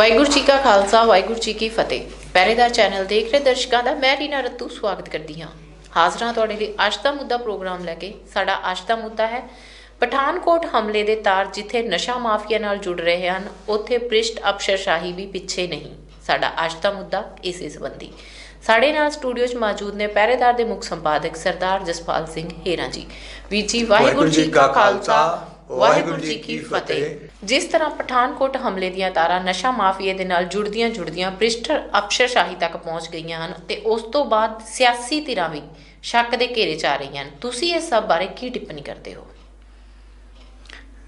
ਵਾਹਿਗੁਰੂ ਜੀ ਕਾ ਖਾਲਸਾ ਵਾਹਿਗੁਰੂ ਜੀ ਕੀ ਫਤਿਹ। ਪਹਿਰੇਦਾਰ ਚੈਨਲ ਦੇਖ ਰਹੇ ਦਰਸ਼ਕਾਂ ਦਾ ਮੈਂ ਰੀਨਾ ਰੱਤੂ ਸਵਾਗਤ ਕਰਦੀ ਹਾਂ। ਹਾਜ਼ਰਾਂ ਤੁਹਾਡੇ ਲਈ ਅੱਜ ਦਾ ਮੁੱਦਾ ਪ੍ਰੋਗਰਾਮ ਲੈ ਕੇ। ਸਾਡਾ ਅੱਜ ਦਾ ਮੁੱਦਾ ਹੈ ਪਠਾਨਕੋਟ ਹਮਲੇ ਦੇ ਤਾਰ ਜਿੱਥੇ ਨਸ਼ਾ ਮਾਫੀਆ ਨਾਲ ਜੁੜ ਰਹੇ ਹਨ ਉੱਥੇ ਭ੍ਰਿਸ਼ਟ ਅਫਸਰਸ਼ਾਹੀ ਵੀ ਪਿੱਛੇ ਨਹੀਂ। ਸਾਡਾ ਅੱਜ ਦਾ ਮੁੱਦਾ ਇਸੇ ਸੰਬੰਧੀ। ਸਾਡੇ ਨਾਲ ਸਟੂਡੀਓ 'ਚ ਮੌਜੂਦ ਨੇ ਪਹਿਰੇਦਾਰ ਦੇ ਮੁੱਖ ਸੰਪਾਦਕ ਸਰਦਾਰ ਜਸਪਾਲ ਸਿੰਘ ਹੀਰਾ ਜੀ। ਵੀਰ ਜੀ ਵਾਹਿਗੁਰੂ ਜੀ ਕਾ ਖਾਲਸਾ। ਵਾਹਿਗੁਰੂ ਜੀ ਕੀ ਫਤਿਹ। ਜਿਸ ਤਰ੍ਹਾਂ ਪਠਾਨਕੋਟ ਹਮਲੇ ਦੀਆਂ ਤਾਰਾਂ ਨਸ਼ਾ ਮਾਫੀਏ ਦੇ ਨਾਲ ਜੁੜਦੀਆਂ ਜੁੜਦੀਆਂ ਭ੍ਰਿਸ਼ਟ ਅਫਸਰਸ਼ਾਹੀ ਤੱਕ ਪਹੁੰਚ ਗਈਆਂ ਹਨ ਤੇ ਉਸ ਤੋਂ ਬਾਅਦ ਸਿਆਸੀ ਧਿਰਾਂ ਵੀ ਸ਼ੱਕ ਦੇ ਘੇਰੇ 'ਚ ਆ ਰਹੀਆਂ ਹਨ। ਤੁਸੀਂ ਇਸ ਸਭ ਬਾਰੇ ਕੀ ਟਿੱਪਣੀ ਕਰਦੇ ਹੋ?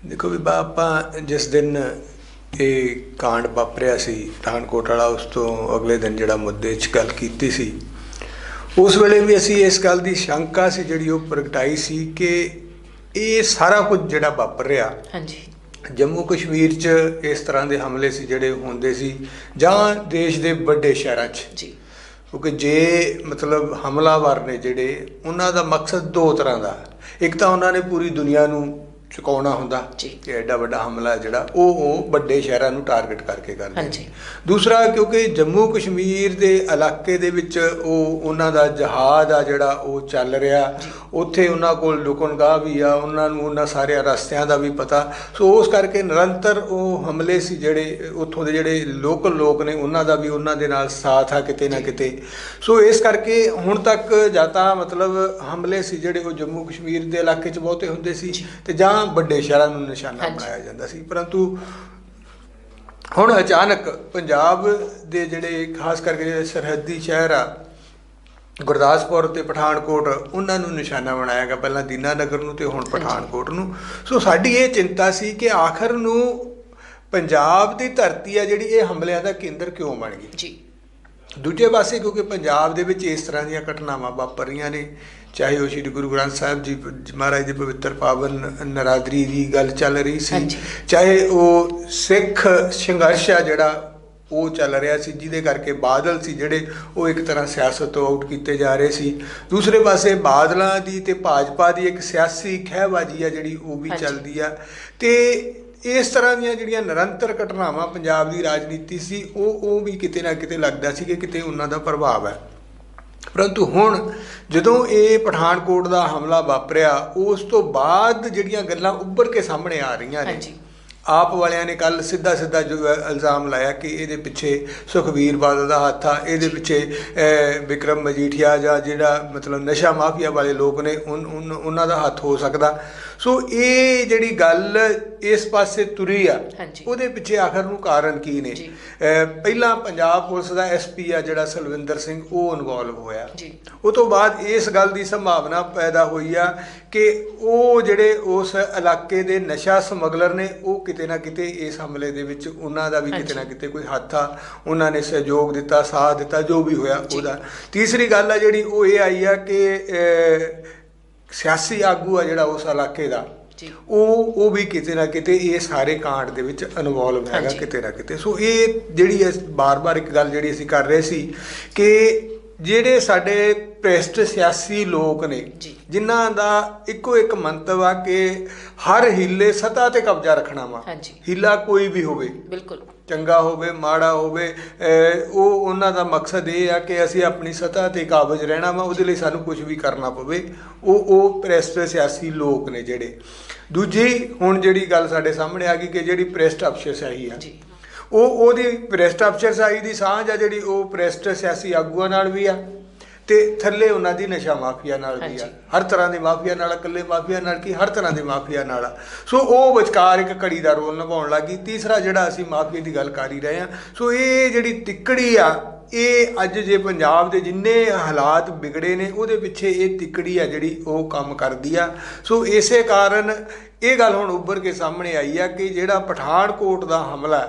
ਦੇਖੋ ਵੀ ਆਪਾਂ ਜਿਸ ਦਿਨ ਇਹ ਕਾਂਡ ਵਾਪਰਿਆ ਸੀ ਪਠਾਨਕੋਟ ਵਾਲਾ ਉਸ ਤੋਂ ਅਗਲੇ ਦਿਨ ਜਿਹੜਾ ਮੁੱਦੇ 'ਚ ਗੱਲ ਕੀਤੀ ਸੀ ਉਸ ਵੇਲੇ ਵੀ ਅਸੀਂ ਇਸ ਗੱਲ ਦੀ ਸ਼ੰਕਾ ਸੀ ਜਿਹੜੀ ਉਹ ਪ੍ਰਗਟਾਈ ਸੀ ਕਿ ਇਹ ਸਾਰਾ ਕੁਝ ਜਿਹੜਾ ਵਾਪਰ ਰਿਹਾ ਹਾਂਜੀ। ਜੰਮੂ ਕਸ਼ਮੀਰ 'ਚ ਇਸ ਤਰ੍ਹਾਂ ਦੇ ਹਮਲੇ ਸੀ ਜਿਹੜੇ ਹੁੰਦੇ ਸੀ ਜਾਂ ਦੇਸ਼ ਦੇ ਵੱਡੇ ਸ਼ਹਿਰਾਂ 'ਚ। ਜੀ। ਕਿਉਂਕਿ ਜੇ ਮਤਲਬ ਹਮਲਾਵਰ ਨੇ ਜਿਹੜੇ ਉਹਨਾਂ ਦਾ ਮਕਸਦ ਦੋ ਤਰ੍ਹਾਂ ਦਾ। ਇੱਕ ਤਾਂ ਉਹਨਾਂ ਨੇ ਪੂਰੀ ਦੁਨੀਆ ਨੂੰ ਚੁਕਾਉਣਾ ਹੁੰਦਾ। ਕਿ ਐਡਾ ਵੱਡਾ ਹਮਲਾ ਜਿਹੜਾ ਉਹ ਉਹ ਵੱਡੇ ਸ਼ਹਿਰਾਂ ਨੂੰ ਟਾਰਗੇਟ ਕਰਕੇ ਕਰਦੇ। ਹਾਂਜੀ। ਦੂਸਰਾ ਕਿਉਂਕਿ ਜੰਮੂ ਕਸ਼ਮੀਰ ਦੇ ਇਲਾਕੇ ਦੇ ਵਿੱਚ ਉਹ ਉਹਨਾਂ ਦਾ ਜਹਾਜ਼ ਆ ਜਿਹੜਾ ਉਹ ਚੱਲ ਰਿਹਾ ਉੱਥੇ ਉਹਨਾਂ ਕੋਲ ਲੁਕਣਗਾਹ ਵੀ ਆ ਉਹਨਾਂ ਨੂੰ ਉਹਨਾਂ ਸਾਰੇ ਰਸਤਿਆਂ ਦਾ ਵੀ ਪਤਾ ਸੋ ਉਸ ਕਰਕੇ ਨਿਰੰਤਰ ਉਹ ਹਮਲੇ ਸੀ ਜਿਹੜੇ ਉੱਥੋਂ ਦੇ ਜਿਹੜੇ ਲੋਕਲ ਲੋਕ ਨੇ ਉਹਨਾਂ ਦਾ ਵੀ ਉਹਨਾਂ ਦੇ ਨਾਲ ਸਾਥ ਆ ਕਿਤੇ ਨਾ ਕਿਤੇ ਸੋ ਇਸ ਕਰਕੇ ਹੁਣ ਤੱਕ ਜਾਂ ਤਾਂ ਮਤਲਬ ਹਮਲੇ ਸੀ ਜਿਹੜੇ ਉਹ ਜੰਮੂ ਕਸ਼ਮੀਰ ਦੇ ਇਲਾਕੇ 'ਚ ਬਹੁਤੇ ਹੁੰਦੇ ਸੀ ਤੇ ਜਾਂ ਵੱਡੇ ਸ਼ਹਿਰਾਂ ਨੂੰ ਨਿਸ਼ਾਨਾ। ਬਣਾਇਆ ਜਾਂਦਾ ਸੀ ਪਰੰਤੂ ਹੁਣ ਅਚਾਨਕ ਪੰਜਾਬ ਦੇ ਜਿਹੜੇ ਖਾਸ ਕਰਕੇ ਜਿਹੜੇ ਸਰਹੱਦੀ ਸ਼ਹਿਰ ਆ ਗੁਰਦਾਸਪੁਰ ਤੇ ਪਠਾਨਕੋਟ ਉਹਨਾਂ ਨੂੰ ਨਿਸ਼ਾਨਾ ਬਣਾਇਆ ਗਿਆ ਪਹਿਲਾਂ ਦੀਨਾਨਗਰ ਨੂੰ ਤੇ ਹੁਣ ਪਠਾਨਕੋਟ ਨੂੰ। ਸੋ ਸਾਡੀ ਇਹ ਚਿੰਤਾ ਸੀ ਕਿ ਆਖਰ ਨੂੰ ਪੰਜਾਬ ਦੀ ਧਰਤੀ ਆ ਜਿਹੜੀ ਇਹ ਹਮਲਿਆਂ ਦਾ ਕੇਂਦਰ ਕਿਉਂ ਬਣ ਗਈ? ਜੀ। ਦੂਜੇ ਪਾਸੇ ਕਿਉਂਕਿ ਪੰਜਾਬ ਦੇ ਵਿੱਚ ਇਸ ਤਰ੍ਹਾਂ ਦੀਆਂ ਘਟਨਾਵਾਂ ਵਾਪਰ ਰਹੀਆਂ ਨੇ ਚਾਹੇ ਉਹ ਸ੍ਰੀ ਗੁਰੂ ਗ੍ਰੰਥ ਸਾਹਿਬ ਜੀ ਮਹਾਰਾਜ ਦੇ ਪਵਿੱਤਰ ਪਾਵਨ ਨਰਾਦਰੀ ਦੀ ਗੱਲ ਚੱਲ ਰਹੀ ਸੀ। ਚਾਹੇ ਉਹ ਸਿੱਖ ਸੰਘਰਸ਼ ਆ ਜਿਹੜਾ ਉਹ ਚੱਲ ਰਿਹਾ ਸੀ ਜਿਹਦੇ ਕਰਕੇ ਬਾਦਲ ਸੀ ਜਿਹੜੇ ਉਹ ਇੱਕ ਤਰ੍ਹਾਂ ਸਿਆਸਤ ਤੋਂ ਆਊਟ ਕੀਤੇ ਜਾ ਰਹੇ ਸੀ ਦੂਸਰੇ ਪਾਸੇ ਬਾਦਲਾਂ ਦੀ ਤੇ ਭਾਜਪਾ ਦੀ ਇੱਕ ਸਿਆਸੀ ਖਹਿਬਾਜ਼ੀ ਆ ਜਿਹੜੀ ਉਹ ਵੀ। ਚੱਲਦੀ ਆ ਤੇ ਇਸ ਤਰ੍ਹਾਂ ਦੀਆਂ ਜਿਹੜੀਆਂ ਨਿਰੰਤਰ ਘਟਨਾਵਾਂ ਪੰਜਾਬ ਦੀ ਰਾਜਨੀਤੀ ਸੀ ਉਹ ਉਹ ਵੀ ਕਿਤੇ ਨਾ ਕਿਤੇ ਲੱਗਦਾ ਸੀ ਕਿ ਕਿਤੇ ਉਹਨਾਂ ਦਾ ਪ੍ਰਭਾਵ ਹੈ ਪਰੰਤੂ ਹੁਣ ਜਦੋਂ ਇਹ ਪਠਾਨਕੋਟ ਦਾ ਹਮਲਾ ਵਾਪਰਿਆ, ਉਸ ਤੋਂ ਬਾਅਦ ਜਿਹੜੀਆਂ ਗੱਲਾਂ ਉੱਭਰ ਕੇ ਸਾਹਮਣੇ ਆ ਰਹੀਆਂ ਨੇ, ਹਾਂਜੀ। ਆਪ ਵਾਲਿਆਂ ਨੇ ਕੱਲ ਸਿੱਧਾ ਸਿੱਧਾ ਜੋ ਇਲਜ਼ਾਮ ਲਾਇਆ ਕਿ ਇਹਦੇ ਪਿੱਛੇ ਸੁਖਵੀਰ ਬਾਦਲ ਦਾ ਹੱਥ ਆ ਇਹਦੇ ਪਿੱਛੇ ਵਿਕਰਮ ਮਜੀਠੀਆ ਜਾਂ ਜਿਹੜਾ ਮਤਲਬ ਨਸ਼ਾ ਮਾਫੀਆ ਵਾਲੇ ਲੋਕ ਨੇ ਉਹਨਾਂ ਦਾ ਹੱਥ ਹੋ ਸਕਦਾ ਸੋ ਇਹ ਜਿਹੜੀ ਗੱਲ ਇਸ ਪਾਸੇ ਤੁਰੀ ਆ। ਉਹਦੇ ਪਿੱਛੇ ਆਖਰ ਨੂੰ ਕਾਰਨ ਕੀ ਨੇ ਪਹਿਲਾਂ ਪੰਜਾਬ ਪੁਲਿਸ ਦਾ ਐਸਪੀ ਆ ਜਿਹੜਾ ਸਲਵਿੰਦਰ ਸਿੰਘ ਉਹ ਇਨਵੋਲਵ ਹੋਇਆ। ਉਹ ਤੋਂ ਬਾਅਦ ਇਸ ਗੱਲ ਦੀ ਸੰਭਾਵਨਾ ਪੈਦਾ ਹੋਈ ਆ ਕਿ ਉਹ ਜਿਹੜੇ ਉਸ ਇਲਾਕੇ ਦੇ ਨਸ਼ਾ ਸਮਗਲਰ ਨੇ ਉਹ ਕਿਤੇ ਨਾ ਕਿਤੇ ਇਸ ਹਮਲੇ ਦੇ ਵਿੱਚ ਉਹਨਾਂ ਦਾ ਵੀ ਕਿਤੇ ਨਾ। ਕਿਤੇ ਕੋਈ ਹੱਥ ਆ ਉਹਨਾਂ ਨੇ ਸਹਿਯੋਗ ਦਿੱਤਾ ਸਾਥ ਦਿੱਤਾ ਜੋ ਵੀ ਹੋਇਆ। ਉਹਦਾ ਤੀਸਰੀ ਗੱਲ ਆ ਜਿਹੜੀ ਉਹ ਇਹ ਆਈ ਆ ਕਿ ਸਿਆਸੀ ਆਗੂ ਆ ਜਿਹੜਾ ਉਸ ਇਲਾਕੇ ਦਾ। ਉਹ ਉਹ ਵੀ ਕਿਤੇ ਨਾ ਕਿਤੇ ਇਹ ਸਾਰੇ ਕਾਂਡ ਦੇ ਵਿੱਚ ਇਨਵੋਲਵ ਹੈਗਾ। ਕਿਤੇ ਨਾ ਕਿਤੇ ਸੋ ਇਹ ਜਿਹੜੀ ਬਾਰ-ਬਾਰ ਇੱਕ ਗੱਲ ਜਿਹੜੀ ਅਸੀਂ ਕਰ ਰਹੇ ਸੀ ਕਿ ਜਿਹੜੇ ਸਾਡੇ ਭ੍ਰਿਸ਼ਟ ਸਿਆਸੀ ਲੋਕ ਨੇ। ਜਿਨ੍ਹਾਂ ਦਾ ਇੱਕੋ ਇੱਕ ਮੰਤਵ ਆ ਕਿ ਹਰ ਹਿੱਲੇ ਸਤਾ ਤੇ ਕਬਜ਼ਾ ਰੱਖਣਾ ਵਾ। ਹਿੱਲਾ ਕੋਈ ਵੀ ਹੋਵੇ ਬਿਲਕੁਲ ਚੰਗਾ ਹੋਵੇ ਮਾੜਾ ਹੋਵੇ ਉਹ ਉਹਨਾਂ ਦਾ ਮਕਸਦ ਇਹ ਆ ਕਿ ਅਸੀਂ ਆਪਣੀ ਸਤਾ ਤੇ ਕਾਬਜ ਰਹਿਣਾ ਵਾ ਉਹਦੇ ਲਈ ਸਾਨੂੰ ਕੁਝ ਵੀ ਕਰਨਾ ਪਵੇ ਉਹ ਉਹ ਪ੍ਰੈਸਟ ਸਿਆਸੀ ਲੋਕ ਨੇ ਜਿਹੜੇ ਦੂਜੀ ਹੁਣ ਜਿਹੜੀ ਗੱਲ ਸਾਡੇ ਸਾਹਮਣੇ ਆ ਗਈ ਕਿ ਜਿਹੜੀ ਪ੍ਰੈਸਟ ਅਫਸਰਸ਼ਾਹੀ ਆ ਜੀ। ਉਹ ਉਹਦੀ ਪ੍ਰੈਸਟ ਅਫਸਰਸ਼ਾਹੀ ਦੀ ਸਾਂਝ ਆ ਜਿਹੜੀ ਉਹ ਪ੍ਰੈਸਟ ਸਿਆਸੀ ਆਗੂਆਂ ਨਾਲ ਵੀ ਆ ਤੇ ਥੱਲੇ ਉਹਨਾਂ ਦੀ ਨਸ਼ਾ ਮਾਫੀਆ ਨਾਲ ਵੀ ਆ। ਹਰ ਤਰ੍ਹਾਂ ਦੇ ਮਾਫੀਆ ਨਾਲ ਇਕੱਲੇ ਮਾਫੀਆ ਨਾਲ ਕੀ? ਹਰ ਤਰ੍ਹਾਂ ਦੇ ਮਾਫੀਆ ਨਾਲ ਸੋ ਉਹ ਵਿਚਕਾਰ ਇੱਕ ਕੜੀ ਦਾ ਰੋਲ ਨਿਭਾਉਣ ਲੱਗੀ। ਤੀਸਰਾ ਜਿਹੜਾ ਅਸੀਂ ਮਾਫੀਆ ਦੀ ਗੱਲ ਕਰ ਹੀ ਰਹੇ ਆ ਸੋ ਇਹ ਜਿਹੜੀ ਤਿੱਕੜੀ ਆ ਇਹ ਅੱਜ ਜੇ ਪੰਜਾਬ ਦੇ ਜਿੰਨੇ ਹਾਲਾਤ ਵਿਗੜੇ ਨੇ ਉਹਦੇ ਪਿੱਛੇ ਇਹ ਤਿੱਕੜੀ ਆ ਜਿਹੜੀ ਉਹ ਕੰਮ ਕਰਦੀ ਆ। ਸੋ ਇਸੇ ਕਾਰਨ ਇਹ ਗੱਲ ਹੁਣ ਉੱਭਰ ਕੇ ਸਾਹਮਣੇ ਆਈ ਆ ਕਿ ਜਿਹੜਾ ਪਠਾਨਕੋਟ ਦਾ ਹਮਲਾ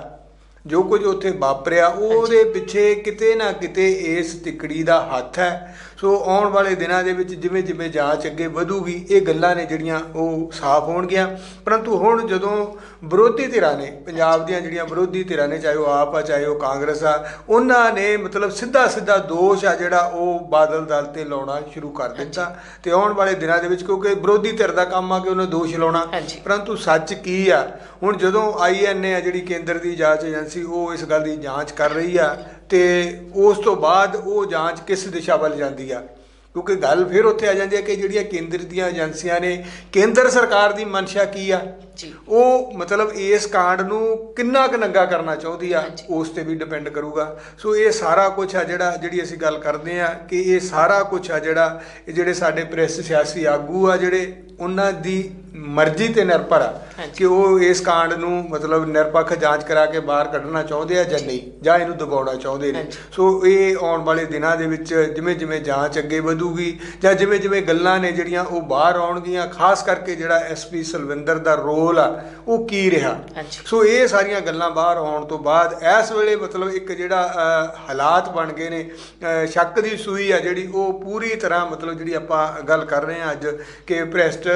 ਜੋ ਕੁਝ ਉੱਥੇ ਵਾਪਰਿਆ ਉਹਦੇ ਪਿੱਛੇ ਕਿਤੇ ਨਾ ਕਿਤੇ ਇਸ ਤਿਕੜੀ ਦਾ ਹੱਥ ਹੈ। ਸੋ ਆਉਣ ਵਾਲੇ ਦਿਨਾਂ ਦੇ ਵਿੱਚ ਜਿਵੇਂ ਜਿਵੇਂ ਜਾਂਚ ਅੱਗੇ ਵਧੂਗੀ ਇਹ ਗੱਲਾਂ ਨੇ ਜਿਹੜੀਆਂ ਉਹ ਸਾਫ਼ ਹੋਣਗੀਆਂ। ਪਰੰਤੂ ਹੁਣ ਜਦੋਂ ਵਿਰੋਧੀ ਧਿਰਾਂ ਨੇ ਪੰਜਾਬ ਦੀਆਂ ਜਿਹੜੀਆਂ ਵਿਰੋਧੀ ਧਿਰਾਂ ਨੇ ਚਾਹੇ ਉਹ ਆਪ ਆ ਚਾਹੇ ਉਹ ਕਾਂਗਰਸ ਆ ਉਹਨਾਂ ਨੇ ਮਤਲਬ ਸਿੱਧਾ ਸਿੱਧਾ ਦੋਸ਼ ਆ ਜਿਹੜਾ ਉਹ ਬਾਦਲ ਦਲ ਤੇ ਲਾਉਣਾ ਸ਼ੁਰੂ ਕਰ ਦਿੱਤਾ। ਤੇ ਆਉਣ ਵਾਲੇ ਦਿਨਾਂ ਦੇ ਵਿੱਚ ਕਿਉਂਕਿ ਵਿਰੋਧੀ ਧਿਰ ਦਾ ਕੰਮ ਆ ਕਿ ਉਹਨੇ ਦੋਸ਼ ਲਾਉਣਾ। ਪਰੰਤੂ ਸੱਚ ਕੀ ਆ? ਹੁਣ ਜਦੋਂ ਆਈਐਨਏ ਆ ਜਿਹੜੀ ਕੇਂਦਰ ਦੀ ਜਾਂਚ ਏਜੰਸੀ ਉਹ ਇਸ ਗੱਲ ਦੀ ਜਾਂਚ ਕਰ ਰਹੀ ਆ ਤੇ ਉਸ ਤੋਂ ਬਾਅਦ ਉਹ ਜਾਂਚ ਕਿਸ ਦਿਸ਼ਾ ਵੱਲ ਜਾਂਦੀ ਆ? ਕਿਉਂਕਿ ਗੱਲ ਫਿਰ ਉੱਥੇ ਆ ਜਾਂਦੀ ਹੈ ਕਿ ਜਿਹੜੀਆਂ ਕੇਂਦਰ ਦੀਆਂ ਏਜੰਸੀਆਂ ਨੇ ਕੇਂਦਰ ਸਰਕਾਰ ਦੀ ਮਨਸ਼ਾ ਕੀ ਆ? ਉਹ ਮਤਲਬ ਇਸ ਕਾਂਡ ਨੂੰ ਕਿੰਨਾ ਕੁ ਨੰਗਾ ਕਰਨਾ ਚਾਹੁੰਦੀ ਆ। ਉਸ ਤੇ ਵੀ ਡਿਪੈਂਡ ਕਰੂਗਾ। ਸੋ ਇਹ ਸਾਰਾ ਕੁਝ ਆ ਜਿਹੜਾ ਜਿਹੜੀ ਅਸੀਂ ਗੱਲ ਕਰਦੇ ਆ ਕਿ ਇਹ ਸਾਰਾ ਕੁਝ ਆ ਜਿਹੜਾ ਇਹ ਜਿਹੜੇ ਸਾਡੇ ਪ੍ਰੈਸ ਸਿਆਸੀ ਆਗੂ ਆ ਜਿਹੜੇ ਉਹਨਾਂ ਦੀ ਮਰਜ਼ੀ ਤੇ ਨਿਰਭਰ ਆ। ਕਿ ਉਹ ਇਸ ਕਾਂਡ ਨੂੰ ਮਤਲਬ ਨਿਰਪੱਖ ਜਾਂਚ ਕਰਾ ਕੇ ਬਾਹਰ ਕੱਢਣਾ ਚਾਹੁੰਦੇ ਆ ਜਾਂ ਨਹੀਂ? ਜਾਂ ਇਹਨੂੰ ਦਬਾਉਣਾ ਚਾਹੁੰਦੇ ਨੇ। ਸੋ ਇਹ ਆਉਣ ਵਾਲੇ ਦਿਨਾਂ ਦੇ ਵਿੱਚ ਜਿਵੇਂ ਜਿਵੇਂ ਜਾਂਚ ਅੱਗੇ ਵਧੂਗੀ ਜਾਂ ਜਿਵੇਂ ਜਿਵੇਂ ਗੱਲਾਂ ਨੇ ਜਿਹੜੀਆਂ ਉਹ ਬਾਹਰ ਆਉਣਗੀਆਂ ਖਾਸ ਕਰਕੇ ਜਿਹੜਾ ਐਸਪੀ ਸਲਵਿੰਦਰ ਦਾ ਰੋਲ ਆ ਉਹ ਕੀ ਰਿਹਾ। ਸੋ ਇਹ ਸਾਰੀਆਂ ਗੱਲਾਂ ਬਾਹਰ ਆਉਣ ਤੋਂ ਬਾਅਦ ਇਸ ਵੇਲੇ ਮਤਲਬ ਇੱਕ ਜਿਹੜਾ ਹਾਲਾਤ ਬਣ ਗਏ ਨੇ ਸ਼ੱਕ ਦੀ ਸੂਈ ਆ ਜਿਹੜੀ ਉਹ ਪੂਰੀ ਤਰ੍ਹਾਂ ਮਤਲਬ ਜਿਹੜੀ ਆਪਾਂ ਗੱਲ ਕਰ ਰਹੇ ਹਾਂ ਅੱਜ ਕਿ ਭ੍ਰਿਸ਼ਟ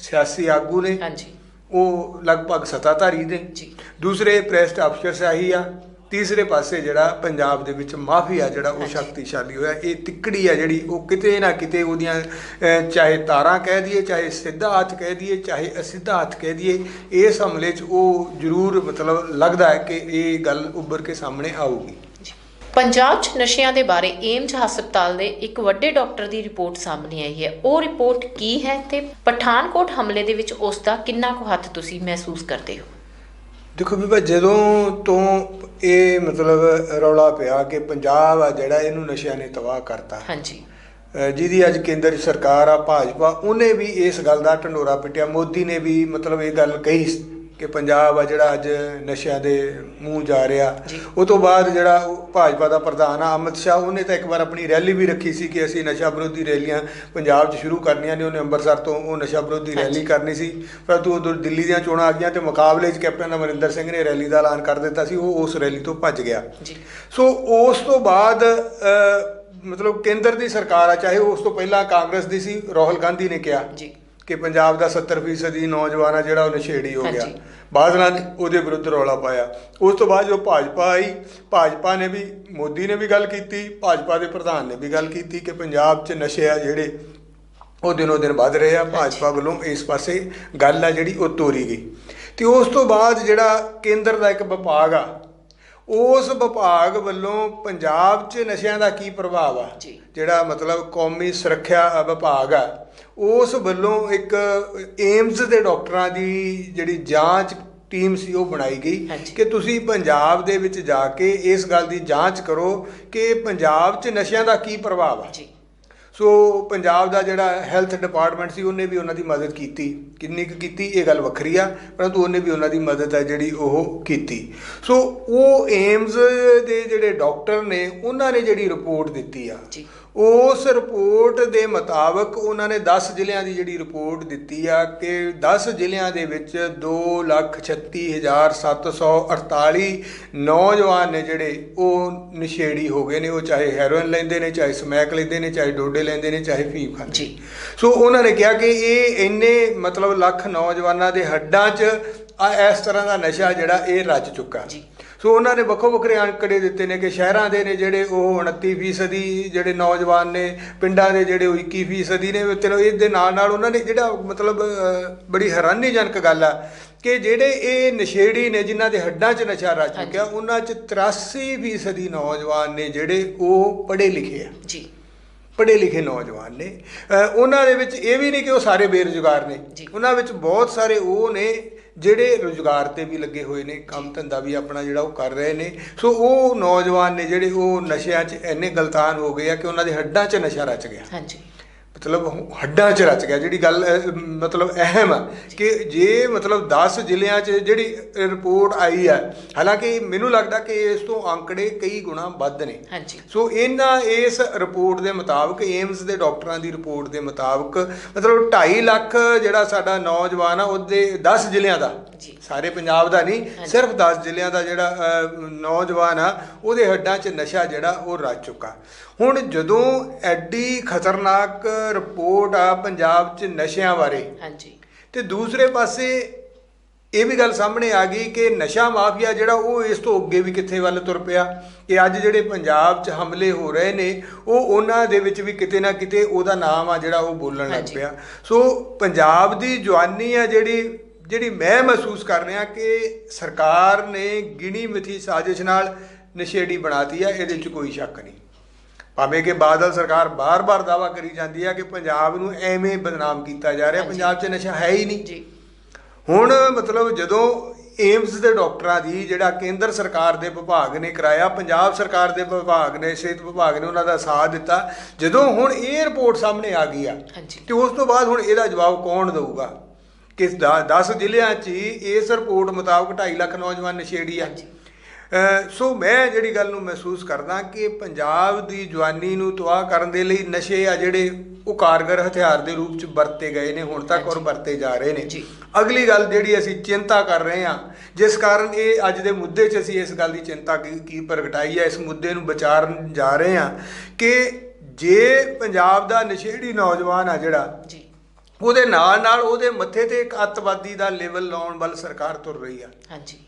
ਸਿਆਸੀ ਆਗੂ ਨੇ। ਹਾਂਜੀ। ਉਹ ਲਗਭਗ ਸੱਤਾਧਾਰੀ ਜੀ ਦੂਸਰੇ ਪ੍ਰੈਸਟ ਅਫਸਰਸ਼ਾਹੀ ਆ ਤੀਸਰੇ ਪਾਸੇ ਜਿਹੜਾ ਪੰਜਾਬ ਦੇ ਵਿੱਚ ਮਾਫੀਆ ਜਿਹੜਾ ਉਹ। ਸ਼ਕਤੀਸ਼ਾਲੀ ਹੋਇਆ ਇਹ ਤਿੱਕੜੀ ਆ ਜਿਹੜੀ ਉਹ ਕਿਤੇ ਨਾ ਕਿਤੇ ਉਹਦੀਆਂ ਚਾਹੇ ਤਾਰਾਂ ਕਹਿ ਦਈਏ ਚਾਹੇ ਸਿੱਧਾ ਹੱਥ ਕਹਿ ਦਈਏ ਚਾਹੇ ਅਸਿੱਧਾ ਹੱਥ ਕਹਿ ਦਈਏ ਇਸ ਹਮਲੇ 'ਚ ਉਹ ਜ਼ਰੂਰ ਮਤਲਬ ਲੱਗਦਾ ਹੈ ਕਿ ਇਹ ਗੱਲ ਉੱਭਰ ਕੇ ਸਾਹਮਣੇ ਆਊਗੀ। ਪੰਜਾਬ 'ਚ ਨਸ਼ਿਆਂ ਦੇ ਬਾਰੇ ਏਮਜ਼ ਹਸਪਤਾਲ ਦੇ ਇੱਕ ਵੱਡੇ ਡਾਕਟਰ ਦੀ ਰਿਪੋਰਟ ਸਾਹਮਣੇ ਆਈ ਹੈ। ਉਹ ਰਿਪੋਰਟ ਕੀ ਹੈ ਤੇ ਪਠਾਨਕੋਟ ਹਮਲੇ ਦੇ ਵਿੱਚ ਉਸ ਦਾ ਕਿੰਨਾ ਕੁ ਹੱਥ ਤੁਸੀਂ ਮਹਿਸੂਸ ਕਰਦੇ ਹੋ? ਦੇਖੋ ਬੀਬਾ ਜਦੋਂ ਤੋਂ ਇਹ ਮਤਲਬ ਰੌਲਾ ਪਿਆ ਕਿ ਪੰਜਾਬ ਆ ਜਿਹੜਾ ਇਹਨੂੰ ਨਸ਼ਿਆਂ ਨੇ ਤਬਾਹ ਕਰਤਾ ਹਾਂਜੀ। ਜਿਹਦੀ ਅੱਜ ਕੇਂਦਰ ਸਰਕਾਰ ਆ ਭਾਜਪਾ ਉਹਨੇ ਵੀ ਇਸ ਗੱਲ ਦਾ ਢੰਡੋਰਾ ਪਿੱਟਿਆ। ਮੋਦੀ ਨੇ ਵੀ ਮਤਲਬ ਇਹ ਗੱਲ ਕਹੀ ਕਿ ਪੰਜਾਬ ਆ ਜਿਹੜਾ ਅੱਜ ਨਸ਼ਿਆਂ ਦੇ ਮੂੰਹ ਜਾ ਰਿਹਾ। ਉਹ ਤੋਂ ਬਾਅਦ ਜਿਹੜਾ ਉਹ ਭਾਜਪਾ ਦਾ ਪ੍ਰਧਾਨ ਆ ਅਮਿਤ ਸ਼ਾਹ ਉਹਨੇ ਤਾਂ ਇੱਕ ਵਾਰ ਆਪਣੀ ਰੈਲੀ ਵੀ ਰੱਖੀ ਸੀ ਕਿ ਅਸੀਂ ਨਸ਼ਾ ਵਿਰੋਧੀ ਰੈਲੀਆਂ ਪੰਜਾਬ 'ਚ ਸ਼ੁਰੂ ਕਰਨੀਆਂ ਨੇ ਉਹਨੇ ਅੰਮ੍ਰਿਤਸਰ ਤੋਂ ਉਹ ਨਸ਼ਾ ਵਿਰੋਧੀ ਰੈਲੀ। ਕਰਨੀ ਸੀ। ਪਰੰਤੂ ਉਧਰ ਦਿੱਲੀ ਦੀਆਂ ਚੋਣਾਂ ਆ ਗਈਆਂ ਤੇ ਮੁਕਾਬਲੇ 'ਚ ਕੈਪਟਨ ਅਮਰਿੰਦਰ ਸਿੰਘ ਨੇ ਰੈਲੀ ਦਾ ਐਲਾਨ ਕਰ ਦਿੱਤਾ ਸੀ ਉਹ ਉਸ ਰੈਲੀ ਤੋਂ ਭੱਜ ਗਿਆ। ਜੀ। ਸੋ ਉਸ ਤੋਂ ਬਾਅਦ ਮਤਲਬ ਕੇਂਦਰ ਦੀ ਸਰਕਾਰ ਆ ਚਾਹੇ ਉਸ ਤੋਂ ਪਹਿਲਾਂ ਕਾਂਗਰਸ ਦੀ ਸੀ ਰਾਹੁਲ ਗਾਂਧੀ ਨੇ ਕਿਹਾ। ਜੀ। ਕਿ ਪੰਜਾਬ ਦਾ 70% ਹੀ ਨੌਜਵਾਨ ਆ ਜਿਹੜਾ ਉਹ ਨਸ਼ੇੜੀ ਹੋ ਗਿਆ। ਬਾਦਲਾਂ ਨੇ ਉਹਦੇ ਵਿਰੁੱਧ ਰੌਲਾ ਪਾਇਆ। ਉਸ ਤੋਂ ਬਾਅਦ ਜੋ ਭਾਜਪਾ ਆਈ ਭਾਜਪਾ ਨੇ ਵੀ ਮੋਦੀ ਨੇ ਵੀ ਗੱਲ ਕੀਤੀ ਭਾਜਪਾ ਦੇ ਪ੍ਰਧਾਨ ਨੇ ਵੀ ਗੱਲ ਕੀਤੀ ਕਿ ਪੰਜਾਬ 'ਚ ਨਸ਼ੇ ਆ ਜਿਹੜੇ ਉਹ ਦਿਨੋ ਦਿਨ ਵੱਧ ਰਹੇ ਆ। ਭਾਜਪਾ ਵੱਲੋਂ ਇਸ ਪਾਸੇ ਗੱਲ ਆ ਜਿਹੜੀ ਉਹ ਤੋਰੀ ਗਈ। ਤੇ ਉਸ ਤੋਂ ਬਾਅਦ ਜਿਹੜਾ ਕੇਂਦਰ ਦਾ ਇੱਕ ਵਿਭਾਗ ਆ ਉਸ ਵਿਭਾਗ ਵੱਲੋਂ ਪੰਜਾਬ 'ਚ ਨਸ਼ਿਆਂ ਦਾ ਕੀ ਪ੍ਰਭਾਵ ਆ। ਜਿਹੜਾ ਮਤਲਬ ਕੌਮੀ ਸੁਰੱਖਿਆ ਵਿਭਾਗ ਆ ਉਸ ਵੱਲੋਂ ਇੱਕ ਏਮਜ਼ ਦੇ ਡਾਕਟਰਾਂ ਦੀ ਜਿਹੜੀ ਜਾਂਚ ਟੀਮ ਸੀ ਉਹ ਬਣਾਈ ਗਈ। ਕਿ ਤੁਸੀਂ ਪੰਜਾਬ ਦੇ ਵਿੱਚ ਜਾ ਕੇ ਇਸ ਗੱਲ ਦੀ ਜਾਂਚ ਕਰੋ ਕਿ ਪੰਜਾਬ 'ਚ ਨਸ਼ਿਆਂ ਦਾ ਕੀ ਪ੍ਰਭਾਵ ਆ ਜੀ ਸੋ ਪੰਜਾਬ ਦਾ ਜਿਹੜਾ ਹੈਲਥ ਡਿਪਾਰਟਮੈਂਟ ਸੀ, ਉਹਨੇ ਵੀ ਉਹਨਾਂ ਦੀ ਮਦਦ ਕੀਤੀ। ਕਿੰਨੀ ਕੁ ਕੀਤੀ, ਇਹ ਗੱਲ ਵੱਖਰੀ ਆ, ਪਰੰਤੂ ਉਹਨੇ ਵੀ ਉਹਨਾਂ ਦੀ ਮਦਦ ਹੈ ਜਿਹੜੀ ਉਹ ਕੀਤੀ। ਸੋ ਉਹ ਏਮਜ਼ ਦੇ ਜਿਹੜੇ ਡਾਕਟਰ ਨੇ, ਉਹਨਾਂ ਨੇ ਜਿਹੜੀ ਰਿਪੋਰਟ ਦਿੱਤੀ ਆ। ਜੀ। ਉਸ ਰਿਪੋਰਟ ਦੇ ਮੁਤਾਬਕ ਉਹਨਾਂ ਨੇ 10 ਜ਼ਿਲ੍ਹਿਆਂ ਦੀ ਜਿਹੜੀ ਰਿਪੋਰਟ ਦਿੱਤੀ ਆ ਕਿ 10 ਜ਼ਿਲ੍ਹਿਆਂ ਦੇ ਵਿੱਚ 236748 ਨੌਜਵਾਨ ਨੇ ਜਿਹੜੇ ਉਹ ਨਸ਼ੇੜੀ ਹੋ ਗਏ ਨੇ ਉਹ ਚਾਹੇ ਹੈਰੋਇਨ ਲੈਂਦੇ ਨੇ ਚਾਹੇ ਸਮੈਕ ਲੈਂਦੇ ਨੇ ਚਾਹੇ ਡੋਡੇ ਲੈਂਦੇ ਨੇ ਚਾਹੇ ਫੀਮ ਖਾਂਦੇ ਜੀ। ਸੋ ਉਹਨਾਂ ਨੇ ਕਿਹਾ ਕਿ ਇਹ ਇੰਨੇ ਮਤਲਬ ਲੱਖ ਨੌਜਵਾਨਾਂ ਦੇ ਹੱਡਾਂ 'ਚ ਆ ਇਸ ਤਰ੍ਹਾਂ ਦਾ ਨਸ਼ਾ ਜਿਹੜਾ ਇਹ ਰਚ ਚੁੱਕਾ ਜੀ। ਸੋ ਉਹਨਾਂ ਨੇ ਵੱਖੋ ਵੱਖਰੇ ਅੰਕੜੇ ਦਿੱਤੇ ਨੇ ਕਿ ਸ਼ਹਿਰਾਂ ਦੇ ਨੇ ਜਿਹੜੇ ਉਹ 29 ਫੀਸਦੀ ਜਿਹੜੇ ਨੌਜਵਾਨ ਨੇ ਪਿੰਡਾਂ ਦੇ ਜਿਹੜੇ ਉਹ 21 ਫੀਸਦੀ ਨੇ ਤੇ ਇਹਦੇ ਨਾਲ ਨਾਲ ਉਹਨਾਂ ਨੇ ਜਿਹੜਾ ਮਤਲਬ ਬੜੀ ਹੈਰਾਨੀਜਨਕ ਗੱਲ ਆ ਕਿ ਜਿਹੜੇ ਇਹ ਨਸ਼ੇੜੀ ਨੇ ਜਿਨ੍ਹਾਂ ਦੇ ਹੱਡਾਂ 'ਚ ਨਸ਼ਾ ਰਚ। ਚੁੱਕਿਆ ਉਹਨਾਂ 'ਚ 83 ਫੀਸਦੀ ਨੌਜਵਾਨ ਨੇ ਜਿਹੜੇ ਉਹ ਪੜ੍ਹੇ ਲਿਖੇ ਆ ਜੀ ਪੜ੍ਹੇ ਲਿਖੇ ਨੌਜਵਾਨ ਨੇ ਉਹਨਾਂ ਦੇ ਵਿੱਚ ਇਹ ਵੀ ਨਹੀਂ ਕਿ ਉਹ ਸਾਰੇ ਬੇਰੁਜ਼ਗਾਰ ਨੇ। ਉਹਨਾਂ ਵਿੱਚ ਬਹੁਤ ਸਾਰੇ ਉਹ ਨੇ ਜਿਹੜੇ ਰੁਜ਼ਗਾਰ ਤੇ ਵੀ ਲੱਗੇ ਹੋਏ ਨੇ, ਕੰਮ ਧੰਦਾ ਵੀ ਆਪਣਾ ਜਿਹੜਾ ਉਹ ਕਰ ਰਹੇ ਨੇ। ਸੋ ਉਹ ਨੌਜਵਾਨ ਨੇ ਜਿਹੜੇ ਉਹ ਨਸ਼ਿਆਂ 'ਚ ਇੰਨੇ ਗਲਤਾਨ ਹੋ ਗਏ ਆ ਕਿ ਉਹਨਾਂ ਦੇ ਹੱਡਾਂ 'ਚ ਨਸ਼ਾ ਰਚ ਗਿਆ। ਹਾਂਜੀ। ਮਤਲਬ ਹੱਡਾਂ 'ਚ ਰਚ ਗਿਆ ਜਿਹੜੀ ਗੱਲ ਮਤਲਬ ਅਹਿਮ ਆ ਕਿ ਜੇ ਮਤਲਬ 10 ਜ਼ਿਲ੍ਹਿਆਂ 'ਚ ਜਿਹੜੀ ਰਿਪੋਰਟ ਆਈ ਹੈ ਹਾਲਾਂਕਿ ਮੈਨੂੰ ਲੱਗਦਾ ਕਿ ਇਸ ਤੋਂ ਅੰਕੜੇ ਕਈ ਗੁਣਾ ਵੱਧ ਨੇ ਹਾਂਜੀ ਸੋ ਇਹਨਾਂ ਇਸ ਰਿਪੋਰਟ ਦੇ ਮੁਤਾਬਕ ਏਮਸ ਦੇ ਡਾਕਟਰਾਂ ਦੀ ਰਿਪੋਰਟ ਦੇ ਮੁਤਾਬਕ ਮਤਲਬ 2.5 ਲੱਖ ਜਿਹੜਾ ਸਾਡਾ ਨੌਜਵਾਨ ਆ ਉਹਦੇ 10 ਜ਼ਿਲ੍ਹਿਆਂ ਦਾ। ਸਾਰੇ ਪੰਜਾਬ ਦਾ ਨਹੀਂ। ਸਿਰਫ 10 ਜ਼ਿਲ੍ਹਿਆਂ ਦਾ ਜਿਹੜਾ ਨੌਜਵਾਨ ਆ ਉਹਦੇ ਹੱਡਾਂ 'ਚ ਨਸ਼ਾ ਜਿਹੜਾ ਉਹ ਰਚ ਚੁੱਕਾ ਹੁਣ ਜਦੋਂ ਐਡੀ ਖਤਰਨਾਕ ਰਿਪੋਰਟ ਆ ਪੰਜਾਬ 'ਚ ਨਸ਼ਿਆਂ ਬਾਰੇ ਹਾਂਜੀ। ਤੇ ਦੂਸਰੇ ਪਾਸੇ ਇਹ ਵੀ ਗੱਲ ਸਾਹਮਣੇ ਆ ਗਈ ਕਿ ਨਸ਼ਾ ਮਾਫੀਆ ਜਿਹੜਾ ਉਹ ਇਸ ਤੋਂ ਅੱਗੇ ਵੀ ਕਿੱਥੇ ਵੱਲ ਤੁਰ ਪਿਆ ਕਿ ਅੱਜ ਜਿਹੜੇ ਪੰਜਾਬ 'ਚ ਹਮਲੇ ਹੋ ਰਹੇ ਨੇ ਉਹ ਉਹਨਾਂ ਦੇ ਵਿੱਚ ਵੀ ਕਿਤੇ ਨਾ ਕਿਤੇ ਉਹਦਾ ਨਾਮ ਆ ਜਿਹੜਾ ਉਹ ਬੋਲਣ ਲੱਗ। ਪਿਆ। ਸੋ ਪੰਜਾਬ ਦੀ ਜਵਾਨੀ ਆ ਜਿਹੜੀ ਜਿਹੜੀ ਮੈਂ ਮਹਿਸੂਸ ਕਰ ਰਿਹਾ ਕਿ ਸਰਕਾਰ ਨੇ ਗਿਣੀ ਮਿਥੀ ਸਾਜ਼ਿਸ਼ ਨਾਲ ਨਸ਼ੇੜੀ ਬਣਾਤੀ ਆ ਇਹਦੇ 'ਚ ਕੋਈ ਸ਼ੱਕ ਨਹੀਂ। ਭਾਵੇਂ ਕਿ ਬਾਦਲ ਸਰਕਾਰ ਬਾਰ-ਬਾਰ ਦਾਵਾ ਕਰੀ ਜਾਂਦੀ ਹੈ ਕਿ ਪੰਜਾਬ ਨੂੰ ਐਵੇਂ ਬਦਨਾਮ ਕੀਤਾ ਜਾ ਰਿਹਾ। ਪੰਜਾਬ 'ਚ ਨਸ਼ਾ ਹੈ ਹੀ ਨਹੀਂ। ਜੀ। ਹੁਣ ਮਤਲਬ ਜਦੋਂ ਏਮਸ ਦੇ ਡਾਕਟਰਾਂ ਦੀ ਜਿਹੜਾ ਕੇਂਦਰ ਸਰਕਾਰ ਦੇ ਵਿਭਾਗ ਨੇ ਕਰਾਇਆ ਪੰਜਾਬ ਸਰਕਾਰ ਦੇ ਵਿਭਾਗ ਨੇ ਸਿਹਤ ਵਿਭਾਗ ਨੇ ਉਹਨਾਂ ਦਾ ਸਾਥ ਦਿੱਤਾ ਜਦੋਂ ਹੁਣ ਇਹ ਰਿਪੋਰਟ ਸਾਹਮਣੇ ਆ ਗਈ ਆ ਤੇ ਉਸ ਤੋਂ ਬਾਅਦ ਹੁਣ ਇਹਦਾ ਜਵਾਬ ਕੌਣ ਦਊਗਾ? ਕਿ 10 ਜ਼ਿਲ੍ਹਿਆਂ 'ਚ ਇਸ ਰਿਪੋਰਟ ਮੁਤਾਬਕ 2.5 ਲੱਖ ਨੌਜਵਾਨ ਨਸ਼ੇੜੀ ਆ। ਸੋ ਮੈਂ ਜਿਹੜੀ ਗੱਲ ਨੂੰ ਮਹਿਸੂਸ ਕਰਦਾ ਕਿ ਪੰਜਾਬ ਦੀ ਜਵਾਨੀ ਨੂੰ ਤਬਾਹ ਕਰਨ ਦੇ ਲਈ ਨਸ਼ੇ ਆ ਜਿਹੜੇ ਉਹ ਕਾਰਗਰ ਹਥਿਆਰ ਦੇ ਰੂਪ 'ਚ ਵਰਤੇ ਗਏ ਨੇ ਹੁਣ ਤੱਕ ਔਰ। ਵਰਤੇ ਜਾ ਰਹੇ ਨੇ। ਅਗਲੀ ਗੱਲ ਜਿਹੜੀ ਅਸੀਂ ਚਿੰਤਾ ਕਰ ਰਹੇ ਹਾਂ ਜਿਸ ਕਾਰਨ ਇਹ ਅੱਜ ਦੇ ਮੁੱਦੇ 'ਚ ਅਸੀਂ ਇਸ ਗੱਲ ਦੀ ਚਿੰਤਾ ਕੀ ਕੀ ਪ੍ਰਗਟਾਈ ਹੈ ਇਸ ਮੁੱਦੇ ਨੂੰ ਵਿਚਾਰਨ ਜਾ ਰਹੇ ਹਾਂ ਕਿ ਜੇ ਪੰਜਾਬ ਦਾ ਨਸ਼ੇੜੀ ਨੌਜਵਾਨ ਆ ਜਿਹੜਾ ਜੀ ਉਹਦੇ ਨਾਲ ਨਾਲ ਉਹਦੇ ਮੱਥੇ ਤੇ ਇੱਕ ਅੱਤਵਾਦੀ ਦਾ ਲੈਵਲ ਲਾਉਣ ਵੱਲ ਸਰਕਾਰ ਤੁਰ ਰਹੀ ਆ ਹਾਂਜੀ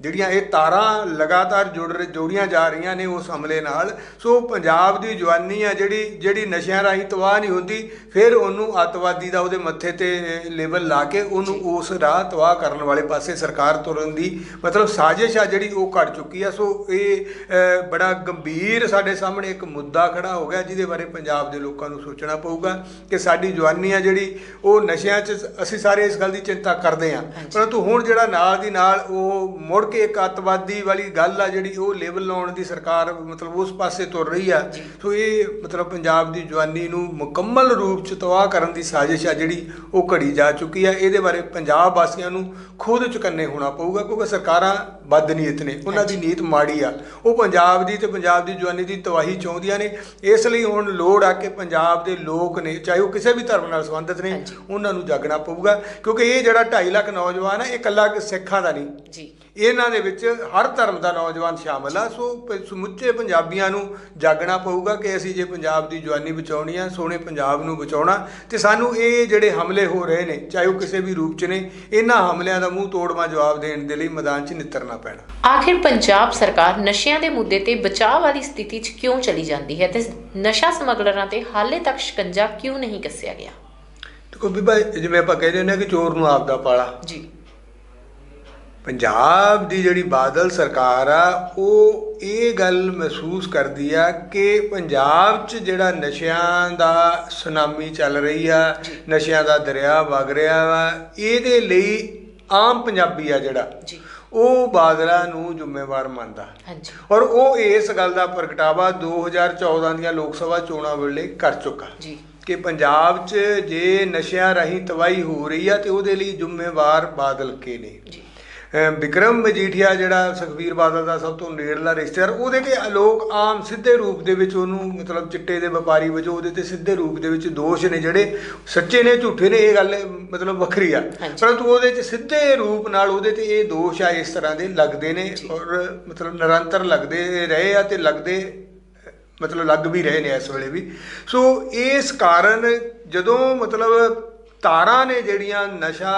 ਜਿਹੜੀਆਂ ਇਹ ਤਾਰਾਂ ਲਗਾਤਾਰ ਜੁੜ ਰ- ਜੋੜੀਆਂ ਜਾ ਰਹੀਆਂ ਨੇ ਉਸ ਹਮਲੇ ਨਾਲ। ਸੋ ਪੰਜਾਬ ਦੀ ਜਵਾਨੀ ਆ ਜਿਹੜੀ ਜਿਹੜੀ ਨਸ਼ਿਆਂ ਰਾਹੀਂ ਤਬਾਹ ਨਹੀਂ ਹੁੰਦੀ ਫਿਰ ਉਹਨੂੰ ਅੱਤਵਾਦੀ ਦਾ ਉਹਦੇ ਮੱਥੇ ਤੇ ਲੇਬਲ ਲਾ ਕੇ ਉਹਨੂੰ ਉਸ ਰਾਹ ਤਬਾਹ ਕਰਨ ਵਾਲੇ ਪਾਸੇ ਸਰਕਾਰ ਤੁਰਨ ਦੀ ਮਤਲਬ ਸਾਜ਼ਿਸ਼ ਆ ਜਿਹੜੀ ਉਹ ਘੜ ਚੁੱਕੀ ਆ। ਸੋ ਇਹ ਬੜਾ ਗੰਭੀਰ ਸਾਡੇ ਸਾਹਮਣੇ ਇੱਕ ਮੁੱਦਾ ਖੜਾ ਹੋ ਗਿਆ ਜਿਹਦੇ ਬਾਰੇ ਪੰਜਾਬ ਦੇ ਲੋਕਾਂ ਨੂੰ ਸੋਚਣਾ ਪਊਗਾ ਕਿ ਸਾਡੀ ਜਵਾਨੀ ਆ ਜਿਹੜੀ ਉਹ ਨਸ਼ਿਆਂ 'ਚ ਅਸੀਂ ਸਾਰੇ ਇਸ ਗੱਲ ਦੀ ਚਿੰਤਾ ਕਰਦੇ ਹਾਂਜੀ। ਪਰੰਤੂ ਹੁਣ ਜਿਹੜਾ ਨਾਲ ਦੀ ਨਾਲ ਉਹ ਮੁੜ ਕੇ ਇੱਕ ਅੱਤਵਾਦੀ ਵਾਲੀ ਗੱਲ ਆ ਜਿਹੜੀ ਉਹ ਲੈਵਲ ਲਾਉਣ ਦੀ ਸਰਕਾਰ ਮਤਲਬ ਉਸ ਪਾਸੇ ਤੁਰ ਰਹੀ ਆ। ਸੋ ਇਹ ਮਤਲਬ ਪੰਜਾਬ ਦੀ ਜਵਾਨੀ ਨੂੰ ਮੁਕੰਮਲ ਰੂਪ ਚ ਤਬਾਹ ਕਰਨ ਦੀ ਸਾਜ਼ਿਸ਼ ਆ ਜਿਹੜੀ ਉਹ ਘੜੀ ਜਾ ਚੁੱਕੀ ਆ। ਇਹਦੇ ਬਾਰੇ ਪੰਜਾਬ ਵਾਸੀਆਂ ਨੂੰ ਖੁਦ ਚੁਕੰਨੇ ਹੋਣਾ ਪਊਗਾ ਕਿਉਂਕਿ ਸਰਕਾਰਾਂ ਬਦਨੀਤ ਨੇ। ਉਹਨਾਂ ਦੀ ਨੀਤ ਮਾੜੀ ਆ। ਉਹ ਪੰਜਾਬ ਦੀ ਤੇ ਪੰਜਾਬ ਦੀ ਜਵਾਨੀ ਦੀ ਤਬਾਹੀ ਚਾਹੁੰਦੀਆਂ ਨੇ। ਇਸ ਲਈ ਹੁਣ ਲੋੜ ਆ ਕਿ ਪੰਜਾਬ ਦੇ ਲੋਕ ਨੇ ਚਾਹੇ ਉਹ ਕਿਸੇ ਵੀ ਧਰਮ ਨਾਲ ਸੰਬੰਧਿਤ ਨੇ। ਉਹਨਾਂ ਨੂੰ ਜਾਗਣਾ ਪਊਗਾ। ਕਿਉਂਕਿ ਇਹ ਜਿਹੜਾ 2.5 ਲੱਖ ਨੌਜਵਾਨ ਹੈ ਇਹ ਇਕੱਲਾ ਸਿੱਖਾਂ ਦਾ ਨਹੀਂ। ਜੀ। ਇਹਨਾਂ ਦੇ ਵਿੱਚ ਹਰ ਧਰਮ ਦਾ ਨੌਜਵਾਨ ਸ਼ਾਮਲ ਆ। ਸੋ ਪ- ਸਮੁੱਚੇ ਪੰਜਾਬੀਆਂ ਨੂੰ ਜਾਗਣਾ ਪਊਗਾ ਕਿ ਅਸੀਂ ਜੇ ਪੰਜਾਬ ਦੀ ਜਵਾਨੀ ਬਚਾਉਣੀ ਆ ਸੋਹਣੇ ਪੰਜਾਬ ਨੂੰ ਬਚਾਉਣਾ ਤੇ ਸਾਨੂੰ ਇਹ ਜਿਹੜੇ ਹਮਲੇ ਹੋ ਰਹੇ ਨੇ ਚਾਹੇ ਉਹ ਕਿਸੇ ਵੀ ਰੂਪ ਚ ਨੇ ਇਹਨਾਂ ਹਮਲਿਆਂ ਦਾ ਮੂੰਹ ਤੋੜਵਾ ਜਵਾਬ ਦੇਣ ਦੇ ਲਈ ਮੈਦਾਨ 'ਚ ਨਿੱਤਰਨਾ ਪੈਣਾ। ਆਖਿਰ ਪੰਜਾਬ ਸਰਕਾਰ ਨਸ਼ਿਆਂ ਦੇ ਮੁੱਦੇ ਤੇ ਬਚਾਅ ਵਾਲੀ ਸਥਿਤੀ 'ਚ ਕਿਉਂ ਚਲੀ ਜਾਂਦੀ ਹੈ ਤੇ ਨਸ਼ਾ ਸਮਗਲਰਾਂ ਤੇ ਹਾਲੇ ਤੱਕ ਸ਼ਿਕੰਜਾ ਕਿਉਂ ਨਹੀਂ ਕੱਸਿਆ ਗਿਆ? ਦੇਖੋ ਬੀਬਾ ਜਿਵੇਂ ਆਪਾਂ ਕਹਿੰਦੇ ਹੁੰਦੇ ਆ ਕਿ ਚੋਰ ਨੂੰ ਆਪਦਾ ਪਾਲਾ। ਜੀ। ਪੰਜਾਬ ਦੀ ਜਿਹੜੀ ਬਾਦਲ ਸਰਕਾਰ ਆ ਉਹ ਇਹ ਗੱਲ ਮਹਿਸੂਸ ਕਰਦੀ ਆ ਕਿ ਪੰਜਾਬ 'ਚ ਜਿਹੜਾ ਨਸ਼ਿਆਂ ਦਾ ਸੁਨਾਮੀ ਚੱਲ ਰਹੀ ਆ ਨਸ਼ਿਆਂ ਦਾ ਦਰਿਆ ਵਗ ਰਿਹਾ ਵਾ ਇਹਦੇ ਲਈ ਆਮ ਪੰਜਾਬੀ ਆ ਜਿਹੜਾ ਉਹ ਬਾਦਲਾਂ ਨੂੰ ਜ਼ਿੰਮੇਵਾਰ ਮੰਨਦਾ। ਹਾਂਜੀ। ਔਰ ਉਹ ਇਸ ਗੱਲ ਦਾ ਪ੍ਰਗਟਾਵਾ 2014 ਦੀਆਂ ਲੋਕ ਸਭਾ ਚੋਣਾਂ ਵੇਲੇ ਕਰ ਚੁੱਕਾ। ਜੀ। ਕਿ ਪੰਜਾਬ 'ਚ ਜੇ ਨਸ਼ਿਆਂ ਰਾਹੀਂ ਤਬਾਹੀ ਹੋ ਰਹੀ ਆ ਤੇ ਉਹਦੇ ਲਈ ਜ਼ਿੰਮੇਵਾਰ ਬਾਦਲ ਕੇ ਨੇ। ਜੀ। ਵਿਕਰਮ ਮਜੀਠੀਆ ਜਿਹੜਾ ਸੁਖਬੀਰ ਬਾਦਲ ਦਾ ਸਭ ਤੋਂ ਨੇੜਲਾ ਰਿਸ਼ਤੇਦਾਰ ਉਹਦੇ ਤੇ ਲੋਕ ਆਮ ਸਿੱਧੇ ਰੂਪ ਦੇ ਵਿੱਚ ਉਹਨੂੰ ਮਤਲਬ ਚਿੱਟੇ ਦੇ ਵਪਾਰੀ ਵਜੋਂ ਉਹਦੇ ਤੇ ਸਿੱਧੇ ਰੂਪ ਦੇ ਵਿੱਚ ਦੋਸ਼ ਨੇ ਜਿਹੜੇ ਸੱਚੇ ਨੇ ਝੂਠੇ ਨੇ ਇਹ ਗੱਲ ਮਤਲਬ ਵੱਖਰੀ ਆ। ਪਰੰਤੂ ਉਹਦੇ ਚ ਸਿੱਧੇ ਰੂਪ ਨਾਲ ਉਹਦੇ ਤੇ ਇਹ ਦੋਸ਼ ਆ ਇਸ ਤਰ੍ਹਾਂ ਦੇ ਲੱਗਦੇ ਨੇ। ਔਰ ਮਤਲਬ ਨਿਰੰਤਰ ਲੱਗਦੇ ਰਹੇ ਆ ਤੇ ਲੱਗਦੇ ਮਤਲਬ ਲੱਗ ਵੀ ਰਹੇ ਨੇ ਇਸ ਵੇਲੇ ਵੀ ਸੋ ਇਸ ਕਾਰਨ ਜਦੋਂ ਮਤਲਬ ਤਾਰਾਂ ਨੇ ਜਿਹੜੀਆਂ ਨਸ਼ਾ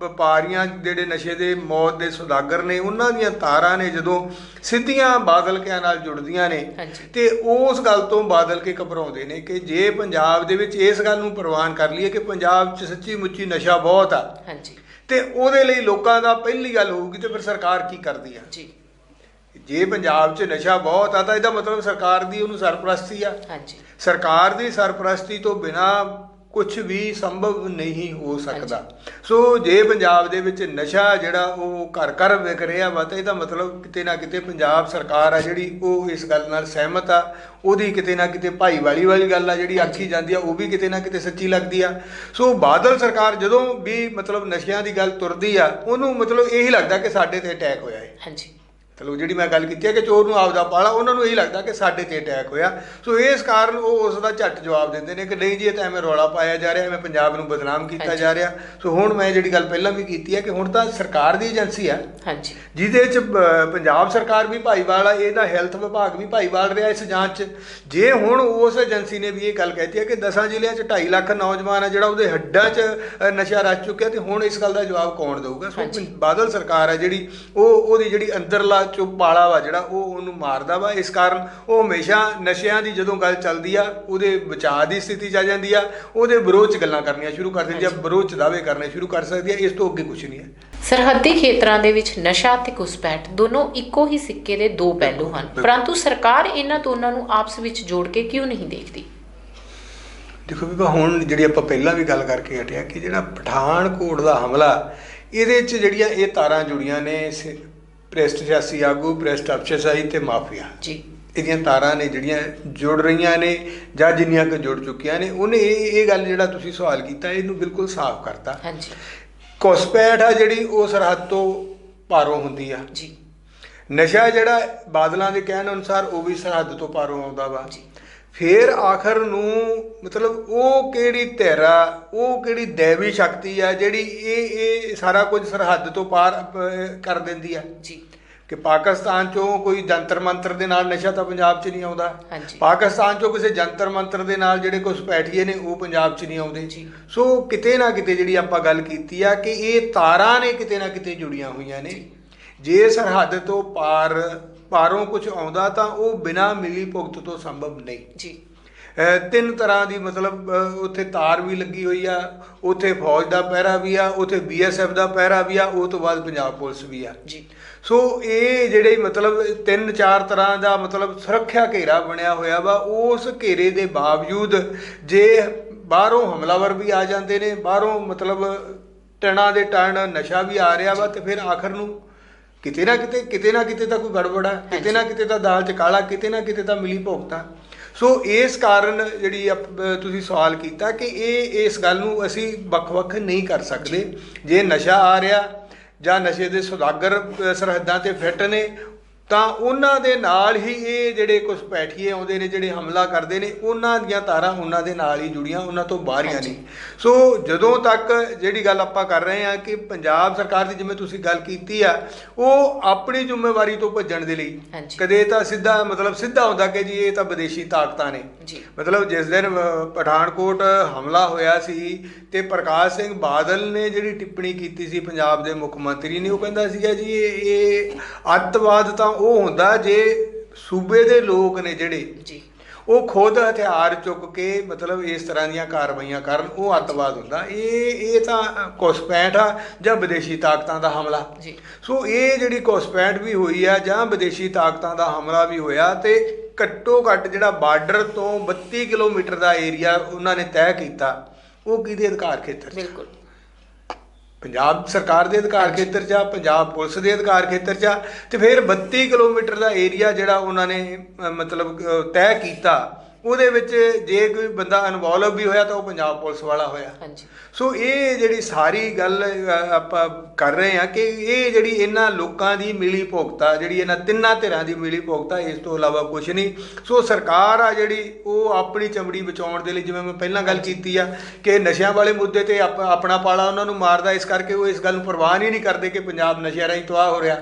ਵਪਾਰੀਆਂ ਜਿਹੜੇ ਨਸ਼ੇ ਦੇ ਮੌਤ ਦੇ ਸੁਦਾਗਰ ਨੇ ਉਹਨਾਂ ਦੀਆਂ ਤਾਰਾਂ ਨੇ ਜਦੋਂ ਸਿੱਧੀਆਂ ਬਾਦਲ ਕਿਆਂ ਨਾਲ ਜੁੜਦੀਆਂ ਨੇ। ਤੇ ਉਸ ਗੱਲ ਤੋਂ ਬਾਦਲ ਕੇ ਘਬਰਾਉਂਦੇ ਨੇ ਕਿ ਜੇ ਪੰਜਾਬ ਦੇ ਵਿੱਚ ਇਸ ਗੱਲ ਨੂੰ ਪ੍ਰਵਾਨ ਕਰ ਲਈਏ ਕਿ ਪੰਜਾਬ 'ਚ ਸੱਚੀ ਮੁੱਚੀ ਨਸ਼ਾ ਬਹੁਤ ਆ ਹਾਂਜੀ। ਤੇ ਉਹਦੇ ਲਈ ਲੋਕਾਂ ਦਾ ਪਹਿਲੀ ਗੱਲ ਹੋਊਗੀ ਤੇ ਫਿਰ ਸਰਕਾਰ ਕੀ ਕਰਦੀ ਆ? ਜੀ। ਜੇ ਪੰਜਾਬ 'ਚ ਨਸ਼ਾ ਬਹੁਤ ਆ ਤਾਂ ਇਹਦਾ ਮਤਲਬ ਸਰਕਾਰ ਦੀ ਉਹਨੂੰ ਸਰਪ੍ਰਸਤੀ ਆ। ਹਾਂਜੀ। ਸਰਕਾਰ ਦੀ ਸਰਪ੍ਰਸਤੀ ਤੋਂ ਬਿਨਾ ਕੁਝ ਵੀ ਸੰਭਵ ਨਹੀਂ ਹੋ ਸਕਦਾ। ਸੋ ਜੇ ਪੰਜਾਬ ਦੇ ਵਿੱਚ ਨਸ਼ਾ ਜਿਹੜਾ ਉਹ ਘਰ ਘਰ ਵਿਕ ਰਿਹਾ ਵਾ ਤਾਂ ਇਹਦਾ ਮਤਲਬ ਕਿਤੇ ਨਾ ਕਿਤੇ ਪੰਜਾਬ ਸਰਕਾਰ ਆ ਜਿਹੜੀ ਉਹ ਇਸ ਗੱਲ ਨਾਲ ਸਹਿਮਤ ਆ। ਉਹਦੀ ਕਿਤੇ ਨਾ ਕਿਤੇ ਭਾਈਵਾਲੀ ਵਾਲੀ ਗੱਲ ਆ ਜਿਹੜੀ ਆਖੀ ਜਾਂਦੀ ਆ ਉਹ ਵੀ ਕਿਤੇ ਨਾ ਕਿਤੇ ਸੱਚੀ ਲੱਗਦੀ ਆ। ਸੋ ਬਾਦਲ ਸਰਕਾਰ ਜਦੋਂ ਵੀ ਮਤਲਬ ਨਸ਼ਿਆਂ ਦੀ ਗੱਲ ਤੁਰਦੀ ਆ ਉਹਨੂੰ ਮਤਲਬ ਇਹੀ ਲੱਗਦਾ ਕਿ ਸਾਡੇ ਤੇ ਅਟੈਕ ਹੋਇਆ ਹੈ ਹਾਂਜੀ। ਮਤਲਬ ਜਿਹੜੀ ਮੈਂ ਗੱਲ ਕੀਤੀ ਹੈ ਕਿ ਚੋਰ ਨੂੰ ਆਪਦਾ ਪਾਲਾ ਉਹਨਾਂ ਨੂੰ ਇਹੀ ਲੱਗਦਾ ਕਿ ਸਾਡੇ ਤੇ ਅਟੈਕ ਹੋਇਆ। ਸੋ ਇਸ ਕਾਰਨ ਉਹ ਉਸ ਦਾ ਝੱਟ ਜਵਾਬ ਦਿੰਦੇ ਨੇ ਕਿ ਨਹੀਂ ਜੀ ਇਹ ਤਾਂ ਐਵੇਂ ਰੌਲਾ ਪਾਇਆ ਜਾ ਰਿਹਾ ਐਵੇਂ ਪੰਜਾਬ ਨੂੰ ਬਦਨਾਮ ਕੀਤਾ। ਜਾ ਰਿਹਾ। ਸੋ ਹੁਣ ਮੈਂ ਜਿਹੜੀ ਗੱਲ ਪਹਿਲਾਂ ਵੀ ਕੀਤੀ ਹੈ ਕਿ ਹੁਣ ਤਾਂ ਸਰਕਾਰ ਦੀ ਏਜੰਸੀ ਹੈ। ਹਾਂਜੀ। ਜਿਹਦੇ ਚ ਪੰਜਾਬ ਸਰਕਾਰ ਵੀ ਭਾਈਵਾਲ ਆ ਇਹਦਾ ਹੈਲਥ ਵਿਭਾਗ ਵੀ ਭਾਈਵਾਲ ਰਿਹਾ ਇਸ ਜਾਂਚ 'ਚ। ਜੇ ਹੁਣ ਉਸ ਏਜੰਸੀ ਨੇ ਵੀ ਇਹ ਗੱਲ ਕਹਿਤੀ ਹੈ ਕਿ 10 ਜ਼ਿਲ੍ਹਿਆਂ 'ਚ 2.5 ਲੱਖ ਨੌਜਵਾਨ ਆ ਜਿਹੜਾ ਉਹਦੇ ਹੱਡਾਂ 'ਚ ਨਸ਼ਾ ਰਚ ਚੁੱਕਿਆ ਤੇ ਹੁਣ ਇਸ ਗੱਲ ਦਾ ਜਵਾਬ ਕੌਣ ਦੇਊਗਾ? ਸੋ। ਬਾਦਲ ਸਰਕਾਰ ਹੈ ਜਿਹੜੀ ਉਹ ਉਹਦੀ ਜਿਹੜੀ ਅੰਦਰਲਾ ਚੁਪਾਲਾ ਵਾ ਜਿਹੜਾ ਉਹ ਉਹਨੂੰ ਮਾਰਦਾ ਵਾ। ਇਸ ਕਾਰਨ ਉਹ ਹਮੇਸ਼ਾ ਨਸ਼ਿਆਂ ਦੀ ਜਦੋਂ ਗੱਲ ਚੱਲਦੀ ਆ ਉਹਦੇ ਬਚਾਅ ਦੀ ਸਥਿਤੀ 'ਚ ਆ ਜਾਂਦੀ ਆ। ਉਹਦੇ ਵਿਰੋਧ 'ਚ ਗੱਲਾਂ ਕਰਨੀਆਂ ਸ਼ੁਰੂ ਕਰ ਦਿੰਦੀ ਆ। ਵਿਰੋਧ 'ਚ ਦਾਅਵੇ ਕਰਨੇ ਸ਼ੁਰੂ ਕਰ ਸਕਦੀ ਆ। ਇਸ ਤੋਂ ਅੱਗੇ ਕੁਝ ਨਹੀਂ ਹੈ। ਸਰਹੱਦੀ ਖੇਤਰਾਂ ਦੇ ਵਿੱਚ ਨਸ਼ਾ ਤੇ ਘੁਸਪੈਠ ਦੋਨੋਂ ਇੱਕੋ ਹੀ ਸਿੱਕੇ ਦੇ ਦੋ ਪਹਿਲੂ ਹਨ। ਪਰੰਤੂ ਸਰਕਾਰ ਇਹਨਾਂ ਦੋਨਾਂ ਨੂੰ ਆਪਸ ਵਿੱਚ ਜੋੜ ਕੇ ਕਿਉਂ ਨਹੀਂ ਦੇਖਦੀ? ਦੇਖੋ ਵੀ ਹੁਣ ਜਿਹੜੀ ਆਪਾਂ ਪਹਿਲਾਂ ਵੀ ਗੱਲ ਕਰਕੇ ਹਟਿਆ ਕਿ ਜਿਹੜਾ ਪਠਾਨਕੋਟ ਦਾ ਹਮਲਾ ਇਹਦੇ 'ਚ ਜਿਹੜੀਆਂ ਇਹ ਤਾਰਾਂ ਜੁੜੀਆਂ ਨੇ ਭ੍ਰਿਸ਼ਟ ਸਿਆਸੀ ਆਗੂ ਭ੍ਰਿਸ਼ਟ ਅਫਸਰਸ਼ਾਹੀ ਤੇ ਮਾਫੀਆ। ਜੀ। ਇਹਦੀਆਂ ਤਾਰਾਂ ਨੇ ਜਿਹੜੀਆਂ ਜੁੜ ਰਹੀਆਂ ਨੇ ਜਾਂ ਜਿੰਨੀਆਂ ਕੁ ਜੁੜ ਚੁੱਕੀਆਂ ਨੇ ਉਹਨੇ ਇਹ ਇਹ ਗੱਲ ਜਿਹੜਾ ਤੁਸੀਂ ਸਵਾਲ ਕੀਤਾ ਇਹਨੂੰ ਬਿਲਕੁਲ ਸਾਫ਼ ਕਰਤਾ। ਹਾਂਜੀ। ਘੁਸਪੈਠ ਆ ਜਿਹੜੀ ਉਹ ਸਰਹੱਦ ਤੋਂ ਪਾਰੋਂ ਹੁੰਦੀ ਆ। ਜੀ। ਨਸ਼ਾ ਜਿਹੜਾ ਬਾਦਲਾਂ ਦੇ ਕਹਿਣ ਅਨੁਸਾਰ ਉਹ ਵੀ ਸਰਹੱਦ ਤੋਂ ਪਾਰੋਂ ਆਉਂਦਾ ਵਾ। ਜੀ। ਫਿਰ ਆਖਰ ਨੂੰ ਮਤਲਬ ਉਹ ਕਿਹੜੀ ਧਿਰ ਉਹ ਕਿਹੜੀ ਦੇਵੀ ਸ਼ਕਤੀ ਆ ਜਿਹੜੀ ਇਹ ਇਹ ਸਾਰਾ ਕੁਝ ਸਰਹੱਦ ਤੋਂ ਪਾਰ ਕਰ ਦਿੰਦੀ ਆ? ਜੀ। ਕਿ ਪਾਕਿਸਤਾਨ ਚੋਂ ਕੋਈ ਜੰਤਰ ਮੰਤਰ ਦੇ ਨਾਲ ਨਸ਼ਾ ਤਾਂ ਪੰਜਾਬ 'ਚ ਨਹੀਂ ਆਉਂਦਾ। ਹਾਂਜੀ। ਪਾਕਿਸਤਾਨ ਚੋਂ ਕਿਸੇ ਜੰਤਰ ਮੰਤਰ ਦੇ ਨਾਲ ਜਿਹੜੇ ਕੁਝ ਪੈਠੀਏ ਨੇ ਉਹ ਪੰਜਾਬ 'ਚ ਨਹੀਂ ਆਉਂਦੇ। ਜੀ। ਸੋ ਕਿਤੇ ਨਾ ਕਿਤੇ ਜਿਹੜੀ ਆਪਾਂ ਗੱਲ ਕੀਤੀ ਆ ਕਿ ਇਹ ਤਾਰਾਂ ਨੇ ਕਿਤੇ ਨਾ ਕਿਤੇ ਜੁੜੀਆਂ ਹੋਈਆਂ ਨੇ। ਜੇ ਸਰਹੱਦ ਤੋਂ ਪਾਰ ਪਾਰੋਂ ਕੁਝ ਆਉਂਦਾ ਤਾਂ ਉਹ ਬਿਨਾਂ ਮਿਲੀ ਭੁਗਤ ਤੋਂ ਸੰਭਵ ਨਹੀਂ। ਜੀ। ਤਿੰਨ ਤਰ੍ਹਾਂ ਦੀ ਮਤਲਬ ਉੱਥੇ ਤਾਰ ਵੀ ਲੱਗੀ ਹੋਈ ਆ ਉੱਥੇ ਫੌਜ ਦਾ ਪਹਿਰਾ ਵੀ ਆ ਉੱਥੇ ਬੀਐਸਐਫ ਦਾ ਪਹਿਰਾ ਵੀ ਆ ਉਹ ਤੋਂ ਬਾਅਦ ਪੰਜਾਬ ਪੁਲਿਸ ਵੀ ਆ। ਜੀ। ਸੋ ਇਹ ਜਿਹੜੇ ਮਤਲਬ ਤਿੰਨ ਚਾਰ ਤਰ੍ਹਾਂ ਦਾ ਮਤਲਬ ਸੁਰੱਖਿਆ ਘੇਰਾ ਬਣਿਆ ਹੋਇਆ ਵਾ ਉਸ ਘੇਰੇ ਦੇ ਬਾਵਜੂਦ ਜੇ ਬਾਹਰੋਂ ਹਮਲਾਵਰ ਵੀ ਆ ਜਾਂਦੇ ਨੇ ਬਾਹਰੋਂ ਮਤਲਬ ਟਣਾ ਦੇ ਟਣ ਨਸ਼ਾ ਵੀ ਆ ਰਿਹਾ ਵਾ ਤੇ ਫਿਰ ਆਖਰ ਨੂੰ ਕਿਤੇ ਨਾ ਕਿਤੇ ਕਿਤੇ ਨਾ ਕਿਤੇ ਤਾਂ ਕੋਈ ਗੜਬੜ ਆ ਕਿਤੇ ਨਾ ਕਿਤੇ ਤਾਂ ਦਾਲ ਚ ਕਾਲਾ ਕਿਤੇ ਨਾ ਕਿਤੇ ਤਾਂ ਮਿਲੀ ਭੁਗਤਾ। ਸੋ ਇਸ ਕਾਰਨ ਜਿਹੜੀ ਤੁਸੀਂ ਸਵਾਲ ਕੀਤਾ ਕਿ ਇਹ ਇਸ ਗੱਲ ਨੂੰ ਅਸੀਂ ਵੱਖ-ਵੱਖ ਨਹੀਂ ਕਰ ਸਕਦੇ। ਜੇ। ਨਸ਼ਾ ਆ ਰਿਹਾ ਜਾਂ ਨਸ਼ੇ ਦੇ ਸੁਦਾਗਰ ਸਰਹੱਦਾਂ ਤੇ ਫਿੱਟ ਨੇ ਤਾਂ ਉਹਨਾਂ ਦੇ ਨਾਲ ਹੀ ਇਹ ਜਿਹੜੇ ਕੁਝ ਪੈਠੀਏ ਆਉਂਦੇ ਨੇ ਜਿਹੜੇ ਹਮਲਾ ਕਰਦੇ ਨੇ ਉਹਨਾਂ ਦੀਆਂ ਤਾਰਾਂ ਉਹਨਾਂ ਦੇ ਨਾਲ ਹੀ ਜੁੜੀਆਂ ਉਹਨਾਂ ਤੋਂ ਬਾਹਰੀਆਂ। ਨਹੀਂ ਸੋ ਜਦੋਂ ਤੱਕ ਜਿਹੜੀ ਗੱਲ ਆਪਾਂ ਕਰ ਰਹੇ ਹਾਂ ਕਿ ਪੰਜਾਬ ਸਰਕਾਰ ਦੀ ਜਿਵੇਂ ਤੁਸੀਂ ਗੱਲ ਕੀਤੀ ਆ ਉਹ ਆਪਣੀ ਜ਼ਿੰਮੇਵਾਰੀ ਤੋਂ ਭੱਜਣ ਦੇ ਲਈ। ਕਦੇ ਤਾਂ ਸਿੱਧਾ ਮਤਲਬ ਸਿੱਧਾ ਹੁੰਦਾ ਕਿ ਜੀ ਇਹ ਤਾਂ ਵਿਦੇਸ਼ੀ ਤਾਕਤਾਂ ਨੇ ਮਤਲਬ ਜਿਸ ਦਿਨ ਪਠਾਨਕੋਟ ਹਮਲਾ ਹੋਇਆ ਸੀ ਤੇ ਪ੍ਰਕਾਸ਼ ਸਿੰਘ ਬਾਦਲ ਨੇ ਜਿਹੜੀ ਟਿੱਪਣੀ ਕੀਤੀ ਸੀ ਪੰਜਾਬ ਦੇ ਮੁੱਖ ਮੰਤਰੀ ਨੇ ਉਹ ਕਹਿੰਦਾ ਸੀਗਾ ਜੀ ਇਹ ਅੱਤਵਾਦ ਤਾਂ ਉਹ ਹੁੰਦਾ ਜੇ ਸੂਬੇ ਦੇ ਲੋਕ ਨੇ ਜਿਹੜੇ ਜੀ। ਉਹ ਖੁਦ ਹਥਿਆਰ ਚੁੱਕ ਕੇ ਮਤਲਬ ਇਸ ਤਰ੍ਹਾਂ ਦੀਆਂ ਕਾਰਵਾਈਆਂ ਕਰਨ ਉਹ ਅੱਤਵਾਦ ਹੁੰਦਾ। ਇਹ ਇਹ ਤਾਂ ਘੁਸਪੈਠ ਆ ਜਾਂ ਵਿਦੇਸ਼ੀ ਤਾਕਤਾਂ ਦਾ ਹਮਲਾ। ਜੀ। ਸੋ ਇਹ ਜਿਹੜੀ ਘੁਸਪੈਠ ਵੀ ਹੋਈ ਆ ਜਾਂ ਵਿਦੇਸ਼ੀ ਤਾਕਤਾਂ ਦਾ ਹਮਲਾ ਵੀ ਹੋਇਆ ਤੇ ਘੱਟੋ ਘੱਟ ਜਿਹੜਾ ਬਾਰਡਰ ਤੋਂ 32 ਕਿਲੋਮੀਟਰ ਦਾ ਏਰੀਆ ਉਹਨਾਂ ਨੇ ਤੈਅ ਕੀਤਾ ਉਹ ਕਿਹਦੇ ਅਧਿਕਾਰ ਖੇਤਰ ਬਿਲਕੁਲ। ਪੰਜਾਬ ਸਰਕਾਰ ਦੇ ਅਧਿਕਾਰ ਖੇਤਰ 'ਚ ਆ ਪੰਜਾਬ ਪੁਲਿਸ ਦੇ ਅਧਿਕਾਰ ਖੇਤਰ 'ਚ ਆ ਤੇ ਫਿਰ 32 ਕਿਲੋਮੀਟਰ ਦਾ ਏਰੀਆ ਜਿਹੜਾ ਉਹਨਾਂ ਨੇ ਮਤਲਬ ਤੈਅ ਕੀਤਾ ਉਹਦੇ ਵਿੱਚ ਜੇ ਕੋਈ ਬੰਦਾ ਇਨਵੋਲਵ ਵੀ ਹੋਇਆ ਤਾਂ ਉਹ ਪੰਜਾਬ ਪੁਲਿਸ ਵਾਲਾ ਹੋਇਆ। ਹਾਂਜੀ। ਸੋ ਇਹ ਜਿਹੜੀ ਸਾਰੀ ਗੱਲ ਆਪਾਂ ਕਰ ਰਹੇ ਹਾਂ ਕਿ ਇਹ ਜਿਹੜੀ ਇਹਨਾਂ ਲੋਕਾਂ ਦੀ ਮਿਲੀ ਭੁਗਤਾ ਜਿਹੜੀ ਇਹਨਾਂ ਤਿੰਨਾਂ ਧਿਰਾਂ ਦੀ ਮਿਲੀ ਭੁਗਤਾ ਇਸ ਤੋਂ ਇਲਾਵਾ ਕੁਝ ਨਹੀਂ। ਸੋ ਸਰਕਾਰ ਆ ਜਿਹੜੀ ਉਹ ਆਪਣੀ ਚਮੜੀ ਬਚਾਉਣ ਦੇ ਲਈ ਜਿਵੇਂ ਮੈਂ ਪਹਿਲਾਂ ਗੱਲ ਕੀਤੀ ਆ ਕਿ ਨਸ਼ਿਆਂ ਵਾਲੇ ਮੁੱਦੇ ਤੇ ਆਪ- ਆਪਣਾ ਪਾਲਾ ਉਹਨਾਂ ਨੂੰ ਮਾਰਦਾ ਇਸ ਕਰਕੇ ਉਹ ਇਸ ਗੱਲ ਨੂੰ ਪ੍ਰਵਾਹ ਹੀ ਨਹੀਂ ਕਰਦੇ ਕਿ ਪੰਜਾਬ ਨਸ਼ਿਆਂ ਰਾਹੀਂ ਤਬਾਹ ਹੋ ਰਿਹਾ।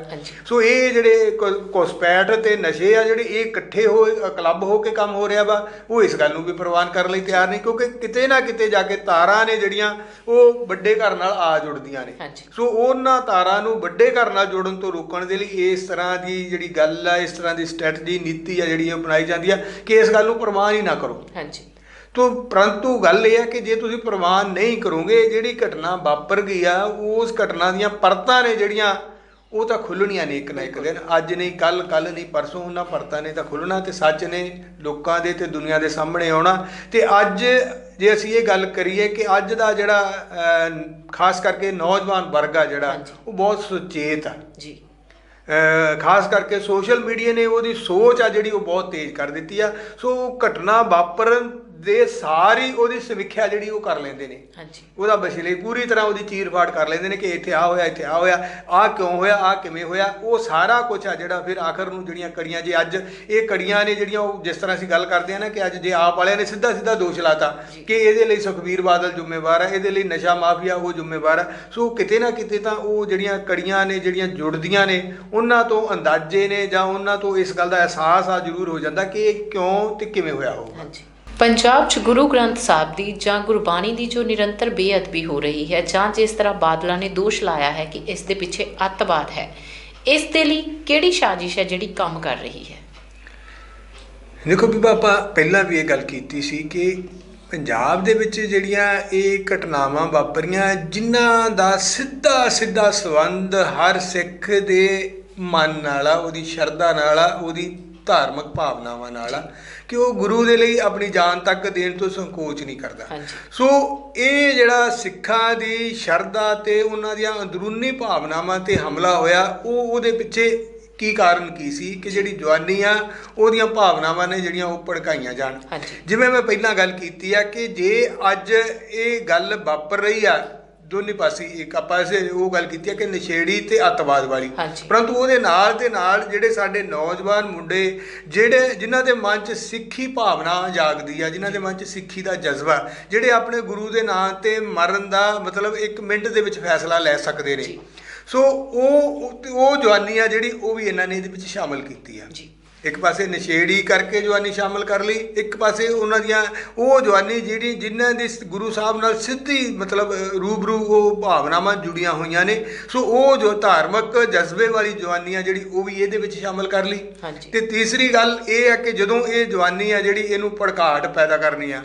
ਸੋ ਇਹ ਜਿਹੜੇ ਘੁਸਪੈਠ ਤੇ ਨਸ਼ੇ ਆ ਜਿਹੜੇ ਇਹ ਇਕੱਠੇ ਅ, ਕਲੱਬ ਹੋ ਕੇ ਕੰਮ ਹੋ ਰਿਹਾ ਵਾ। ਉਹ ਇਸ ਗੱਲ ਨੂੰ ਵੀ ਪ੍ਰਵਾਨ ਕਰਨ ਲਈ ਤਿਆਰ ਨਹੀਂ ਕਿਉਂਕਿ ਕਿਤੇ ਨਾ ਕਿਤੇ ਜਾ ਕੇ ਤਾਰਾਂ ਨੇ ਜਿਹੜੀਆਂ ਉਹ ਵੱਡੇ ਘਰ ਨਾਲ ਆ ਜੁੜਦੀਆਂ ਨੇ। ਸੋ ਉਹਨਾਂ ਤਾਰਾਂ ਨੂੰ ਵੱਡੇ ਘਰ ਨਾਲ ਜੋੜਨ ਤੋਂ ਰੋਕਣ ਦੇ ਲਈ ਇਸ ਤਰ੍ਹਾਂ ਦੀ ਜਿਹੜੀ ਗੱਲ ਆ ਇਸ ਤਰ੍ਹਾਂ ਦੀ ਸਟ੍ਰੈਟਜੀ ਨੀਤੀ ਆ ਜਿਹੜੀ ਉਹ ਅਪਣਾਈ ਜਾਂਦੀ ਆ ਕਿ ਇਸ ਗੱਲ ਨੂੰ ਪ੍ਰਵਾਨ ਹੀ ਨਾ ਕਰੋ। ਹਾਂਜੀ। ਤੋ ਪਰੰਤੂ ਗੱਲ ਇਹ ਹੈ ਕਿ ਜੇ ਤੁਸੀਂ ਪ੍ਰਵਾਨ ਨਹੀਂ ਕਰੋਗੇ ਜਿਹੜੀ ਘਟਨਾ ਵਾਪਰ ਗਈ ਆ ਉਸ ਘਟਨਾ ਦੀਆਂ ਪਰਤਾਂ ਨੇ ਜਿਹੜੀਆਂ ਉਹ ਤਾਂ ਖੁੱਲਣੀਆਂ ਨੇ ਇੱਕ ਨਾ ਇੱਕ ਦਿਨ। ਅੱਜ ਨਹੀਂ ਕੱਲ ਕੱਲ ਨਹੀਂ ਪਰਸੋਂ ਉਹਨਾਂ ਪਰਤਾਂ ਨੇ ਤਾਂ ਖੁੱਲਣਾ ਤੇ ਸੱਚ ਨੇ ਲੋਕਾਂ ਦੇ ਤੇ ਦੁਨੀਆ ਦੇ ਸਾਹਮਣੇ ਆਉਣਾ। ਤੇ ਅੱਜ ਜੇ ਅਸੀਂ ਇਹ ਗੱਲ ਕਰੀਏ ਕਿ ਅੱਜ ਦਾ ਜਿਹੜਾ ਖਾਸ ਕਰਕੇ ਨੌਜਵਾਨ ਵਰਗ ਆ ਜਿਹੜਾ। ਉਹ ਬਹੁਤ ਸੁਚੇਤ ਆ। ਜੀ। ਖਾਸ ਕਰਕੇ ਸੋਸ਼ਲ ਮੀਡੀਆ ਨੇ ਉਹਦੀ ਸੋਚ ਆ ਜਿਹੜੀ ਉਹ ਬਹੁਤ ਤੇਜ਼ ਕਰ ਦਿੱਤੀ ਆ। ਸੋ ਘਟਨਾ ਵਾਪਰਨ ਦੇ ਸਾਰੀ ਉਹਦੀ ਸਮੀਖਿਆ ਜਿਹੜੀ ਉਹ ਕਰ ਲੈਂਦੇ ਨੇ। ਹਾਂਜੀ। ਉਹਦਾ ਵਿਸ਼ਲੇ ਪੂਰੀ ਤਰ੍ਹਾਂ ਉਹਦੀ ਚੀਰ-ਫਾੜ ਕਰ ਲੈਂਦੇ ਨੇ ਕਿ ਇੱਥੇ ਆ ਹੋਇਆ ਇੱਥੇ ਆ ਹੋਇਆ ਆ ਕਿਉਂ ਹੋਇਆ ਆ ਕਿਵੇਂ ਹੋਇਆ ਉਹ ਸਾਰਾ ਕੁਝ ਆ ਜਿਹੜਾ ਫਿਰ ਆਖਰ ਨੂੰ ਜਿਹੜੀਆਂ ਕੜੀਆਂ ਜੇ ਅੱਜ ਇਹ ਕੜੀਆਂ ਨੇ ਜਿਹੜੀਆਂ ਉਹ ਜਿਸ ਤਰ੍ਹਾਂ ਅਸੀਂ ਗੱਲ ਕਰਦੇ ਆ ਨਾ ਕਿ ਅੱਜ ਜੇ ਆਪ ਵਾਲਿਆਂ ਨੇ ਸਿੱਧਾ ਸਿੱਧਾ ਦੋਸ਼ ਲਾਤਾ ਕਿ ਇਹਦੇ ਲਈ ਸੁਖਬੀਰ ਬਾਦਲ ਜ਼ਿੰਮੇਵਾਰ ਹੈ ਇਹਦੇ ਲਈ ਨਸ਼ਾ ਮਾਫੀਆ ਉਹ ਜ਼ਿੰਮੇਵਾਰ ਹੈ ਸੋ ਕਿਤੇ ਨਾ ਕਿਤੇ ਤਾਂ ਉਹ ਜਿਹੜੀਆਂ ਕੜੀਆਂ ਨੇ ਜਿਹੜੀਆਂ ਜੁੜਦੀਆਂ ਨੇ ਉਹਨਾਂ ਤੋਂ ਅੰਦਾਜ਼ੇ ਨੇ ਜਾਂ ਉਹਨਾਂ ਤੋਂ ਇਸ ਗੱਲ ਦਾ ਅਹਿਸਾਸ ਆ ਜ਼ਰੂਰ ਹੋ ਜਾਂਦਾ ਕਿ ਇਹ ਕਿਉਂ ਤੇ ਕਿਵੇਂ ਹੋਇਆ ਹੋਊਗਾ। ਹਾਂਜੀ। ਪੰਜਾਬ 'ਚ ਗੁਰੂ ਗ੍ਰੰਥ ਸਾਹਿਬ ਦੀ ਜਾਂ ਗੁਰਬਾਣੀ ਦੀ ਜੋ ਨਿਰੰਤਰ ਬੇਅਦਬੀ ਹੋ ਰਹੀ ਹੈ ਜਾਂ ਜਿਸ ਤਰ੍ਹਾਂ ਬਾਦਲਾਂ ਨੇ ਦੋਸ਼ ਲਾਇਆ ਹੈ ਕਿ ਇਸ ਦੇ ਪਿੱਛੇ ਅੱਤਵਾਦ ਹੈ, ਇਸ ਦੇ ਲਈ ਕਿਹੜੀ ਸਾਜ਼ਿਸ਼ ਹੈ ਜਿਹੜੀ ਕੰਮ ਕਰ ਰਹੀ ਹੈ? ਦੇਖੋ ਵੀ ਆਪਾਂ ਪਹਿਲਾਂ ਵੀ ਇਹ ਗੱਲ ਕੀਤੀ ਸੀ ਕਿ ਪੰਜਾਬ ਦੇ ਵਿੱਚ ਜਿਹੜੀਆਂ ਇਹ ਘਟਨਾਵਾਂ ਵਾਪਰੀਆਂ, ਜਿਨ੍ਹਾਂ ਦਾ ਸਿੱਧਾ ਸਿੱਧਾ ਸੰਬੰਧ ਹਰ ਸਿੱਖ ਦੇ ਮਨ ਨਾਲ ਆ, ਉਹਦੀ ਸ਼ਰਧਾ ਨਾਲ ਆ, ਉਹਦੀ ਧਾਰਮਿਕ ਭਾਵਨਾਵਾਂ ਨਾਲ ਆ ਕਿ ਉਹ ਗੁਰੂ ਦੇ ਲਈ ਆਪਣੀ ਜਾਨ ਤੱਕ ਦੇਣ ਤੋਂ ਸੰਕੋਚ ਨਹੀਂ ਕਰਦਾ। ਸੋ ਇਹ ਜਿਹੜਾ ਸਿੱਖਾਂ ਦੀ ਸ਼ਰਧਾ ਤੇ ਉਹਨਾਂ ਦੀਆਂ ਅੰਦਰੂਨੀ ਭਾਵਨਾਵਾਂ ਤੇ ਹਮਲਾ ਹੋਇਆ ਉਹ ਉਹਦੇ ਪਿੱਛੇ ਕੀ ਕਾਰਨ ਕੀ ਸੀ ਕਿ ਜਿਹੜੀ ਜਵਾਨੀ ਆ ਉਹਦੀਆਂ ਭਾਵਨਾਵਾਂ ਨੇ ਜਿਹੜੀਆਂ ਉਹ ਭੜਕਾਈਆਂ ਜਾਣ? ਜਿਵੇਂ ਮੈਂ ਪਹਿਲਾਂ ਗੱਲ ਕੀਤੀ ਆ ਕਿ ਜੇ ਅੱਜ ਇਹ ਗੱਲ ਵਾਪਰ ਰਹੀ ਆ ਦੋਨੇ ਪਾਸੇ ਇੱਕ ਆਪਾਂ ਇਸੇ ਉਹ ਗੱਲ ਕੀਤੀ ਆ ਕਿ ਨਸ਼ੇੜੀ ਤੇ ਅੱਤਵਾਦ ਵਾਲੀ। ਪਰੰਤੂ ਉਹਦੇ ਨਾਲ ਦੇ ਨਾਲ ਜਿਹੜੇ ਸਾਡੇ ਨੌਜਵਾਨ ਮੁੰਡੇ ਜਿਹੜੇ ਜਿਨ੍ਹਾਂ ਦੇ ਮਨ 'ਚ ਸਿੱਖੀ ਭਾਵਨਾ ਜਾਗਦੀ ਆ ਜਿਨ੍ਹਾਂ ਦੇ ਮਨ 'ਚ ਸਿੱਖੀ ਦਾ ਜਜ਼ਬਾ ਜਿਹੜੇ ਆਪਣੇ ਗੁਰੂ ਦੇ ਨਾਂ ਤੇ ਮਰਨ ਦਾ ਮਤਲਬ ਇੱਕ ਮਿੰਟ ਦੇ ਵਿੱਚ ਫੈਸਲਾ ਲੈ ਸਕਦੇ ਨੇ। ਸੋ ਉਹ ਉਹ- ਉਹ ਜਵਾਨੀ ਆ ਜਿਹੜੀ ਉਹ ਵੀ ਇਹਨਾਂ ਨੇ ਇਹਦੇ ਵਿੱਚ ਸ਼ਾਮਲ ਕੀਤੀ ਆ ਜੀ ਇੱਕ ਪਾਸੇ ਨਸ਼ੇੜੀ ਕਰਕੇ ਜਵਾਨੀ ਸ਼ਾਮਲ ਕਰ ਲਈ ਇੱਕ ਪਾਸੇ ਉਹਨਾਂ ਦੀਆਂ ਉਹ ਜਵਾਨੀ ਜਿਹੜੀ ਜਿਨ੍ਹਾਂ ਦੀ ਗੁਰੂ ਸਾਹਿਬ ਨਾਲ ਸਿੱਧੀ ਮਤਲਬ ਰੂਬਰੂ ਉਹ ਭਾਵਨਾਵਾਂ ਜੁੜੀਆਂ ਹੋਈਆਂ ਨੇ ਸੋ ਉਹ ਜੋ ਧਾਰਮਿਕ ਜਜ਼ਬੇ ਵਾਲੀ ਜਵਾਨੀ ਆ ਜਿਹੜੀ ਉਹ ਵੀ ਇਹਦੇ ਵਿੱਚ ਸ਼ਾਮਲ ਕਰ ਲਈ। ਤੇ ਤੀਸਰੀ ਗੱਲ ਇਹ ਹੈ ਕਿ ਜਦੋਂ ਇਹ ਜਵਾਨੀ ਆ ਜਿਹੜੀ ਇਹਨੂੰ ਭੜਕਾਹਟ ਪੈਦਾ ਕਰਨੀ ਆ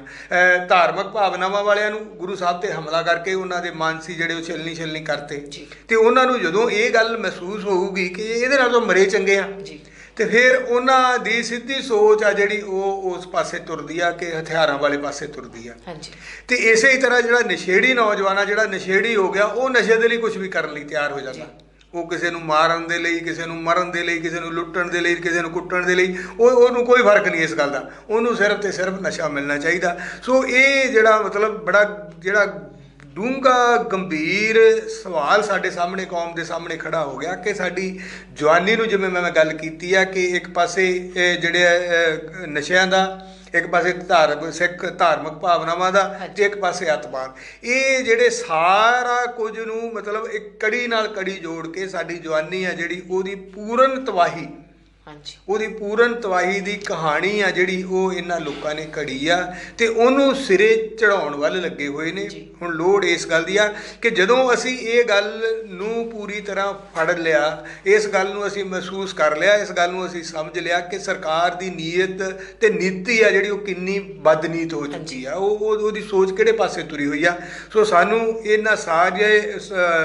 ਧਾਰਮਿਕ ਭਾਵਨਾਵਾਂ ਵਾਲਿਆਂ ਨੂੰ ਗੁਰੂ ਸਾਹਿਬ ਤੇ ਹਮਲਾ ਕਰਕੇ ਉਹਨਾਂ ਦੇ ਮਨ ਸੀ ਜਿਹੜੇ ਉਹ ਛਿਲਨੀ ਛਿਲਨੀ ਕਰਤੇ। ਤੇ ਉਹਨਾਂ ਨੂੰ ਜਦੋਂ ਇਹ ਗੱਲ ਮਹਿਸੂਸ ਹੋਊਗੀ ਕਿ ਇਹਦੇ ਨਾਲ ਤਾਂ ਮਰੇ ਚੰਗੇ ਆ। ਜੀ। ਤੇ ਫਿਰ ਉਹਨਾਂ ਦੀ ਸਿੱਧੀ ਸੋਚ ਆ ਜਿਹੜੀ ਉਹ ਉਸ ਪਾਸੇ ਤੁਰਦੀ ਆ ਕਿ ਹਥਿਆਰਾਂ ਵਾਲੇ ਪਾਸੇ ਤੁਰਦੀ ਆ। ਹਾਂਜੀ। ਤੇ ਇਸੇ ਹੀ ਤਰ੍ਹਾਂ ਜਿਹੜਾ ਨਸ਼ੇੜੀ ਨੌਜਵਾਨ ਆ ਜਿਹੜਾ ਨਸ਼ੇੜੀ ਹੋ ਗਿਆ ਉਹ ਨਸ਼ੇ ਦੇ ਲਈ ਕੁਝ ਵੀ ਕਰਨ ਲਈ ਤਿਆਰ ਹੋ ਜਾਂਦਾ। ਉਹ ਕਿਸੇ ਨੂੰ ਮਾਰਨ ਦੇ ਲਈ ਕਿਸੇ ਨੂੰ ਮਰਨ ਦੇ ਲਈ ਕਿਸੇ ਨੂੰ ਲੁੱਟਣ ਦੇ ਲਈ ਕਿਸੇ ਨੂੰ ਕੁੱਟਣ ਦੇ ਲਈ ਉਹ ਉਹਨੂੰ ਕੋਈ ਫ਼ਰਕ ਨਹੀਂ ਇਸ ਗੱਲ ਦਾ। ਉਹਨੂੰ ਸਿਰਫ ਤੇ ਸਿਰਫ ਨਸ਼ਾ ਮਿਲਣਾ ਚਾਹੀਦਾ। ਸੋ ਇਹ ਜਿਹੜਾ ਮਤਲਬ ਬੜਾ ਜਿਹੜਾ ਡੂੰਘਾ ਗੰਭੀਰ ਸਵਾਲ ਸਾਡੇ ਸਾਹਮਣੇ ਕੌਮ ਦੇ ਸਾਹਮਣੇ ਖੜਾ ਹੋ ਗਿਆ ਕਿ ਸਾਡੀ ਜਵਾਨੀ ਨੂੰ ਜਿਵੇਂ ਮੈਂ ਗੱਲ ਕੀਤੀ ਆ ਕਿ ਇੱਕ ਪਾਸੇ ਜਿਹੜੇ ਨਸ਼ਿਆਂ ਦਾ ਇੱਕ ਪਾਸੇ ਧਾਰਮਿਕ ਸਿੱਖ ਧਾਰਮਿਕ ਭਾਵਨਾਵਾਂ ਦਾ। ਤੇ ਇੱਕ ਪਾਸੇ ਅਤਮਾਨ ਇਹ ਜਿਹੜੇ ਸਾਰਾ ਕੁਝ ਨੂੰ ਮਤਲਬ ਇੱਕ ਕੜੀ ਨਾਲ ਕੜੀ ਜੋੜ ਕੇ ਸਾਡੀ ਜਵਾਨੀ ਆ ਜਿਹੜੀ ਉਹਦੀ ਪੂਰਨ ਤਬਾਹੀ ਹਾਂਜੀ ਉਹਦੀ ਪੂਰਨ ਤਬਾਹੀ ਦੀ ਕਹਾਣੀ ਆ ਜਿਹੜੀ ਉਹ ਇਹਨਾਂ ਲੋਕਾਂ ਨੇ ਘੜੀ ਆ ਤੇ ਉਹਨੂੰ ਸਿਰੇ ਚੜਾਉਣ ਵੱਲ ਲੱਗੇ ਹੋਏ ਨੇ। ਹੁਣ ਲੋੜ ਇਸ ਗੱਲ ਦੀ ਆ ਕਿ ਜਦੋਂ ਅਸੀਂ ਇਹ ਗੱਲ ਨੂੰ ਪੂਰੀ ਤਰ੍ਹਾਂ ਫੜ ਲਿਆ ਇਸ ਗੱਲ ਨੂੰ ਅਸੀਂ ਮਹਿਸੂਸ ਕਰ ਲਿਆ ਇਸ ਗੱਲ ਨੂੰ ਅਸੀਂ ਸਮਝ ਲਿਆ ਕਿ ਸਰਕਾਰ ਦੀ ਨੀਅਤ ਤੇ ਨੀਤੀ ਆ ਜਿਹੜੀ ਉਹ ਕਿੰਨੀ ਬਦਨੀਤ ਹੋ ਚੁੱਕੀ ਆ ਉਹ ਉਹ- ਉਹਦੀ ਸੋਚ ਕਿਹੜੇ ਪਾਸੇ ਤੁਰੀ ਹੋਈ ਆ ਸੋ ਸਾਨੂੰ ਇਹਨਾਂ ਸਾਰੇ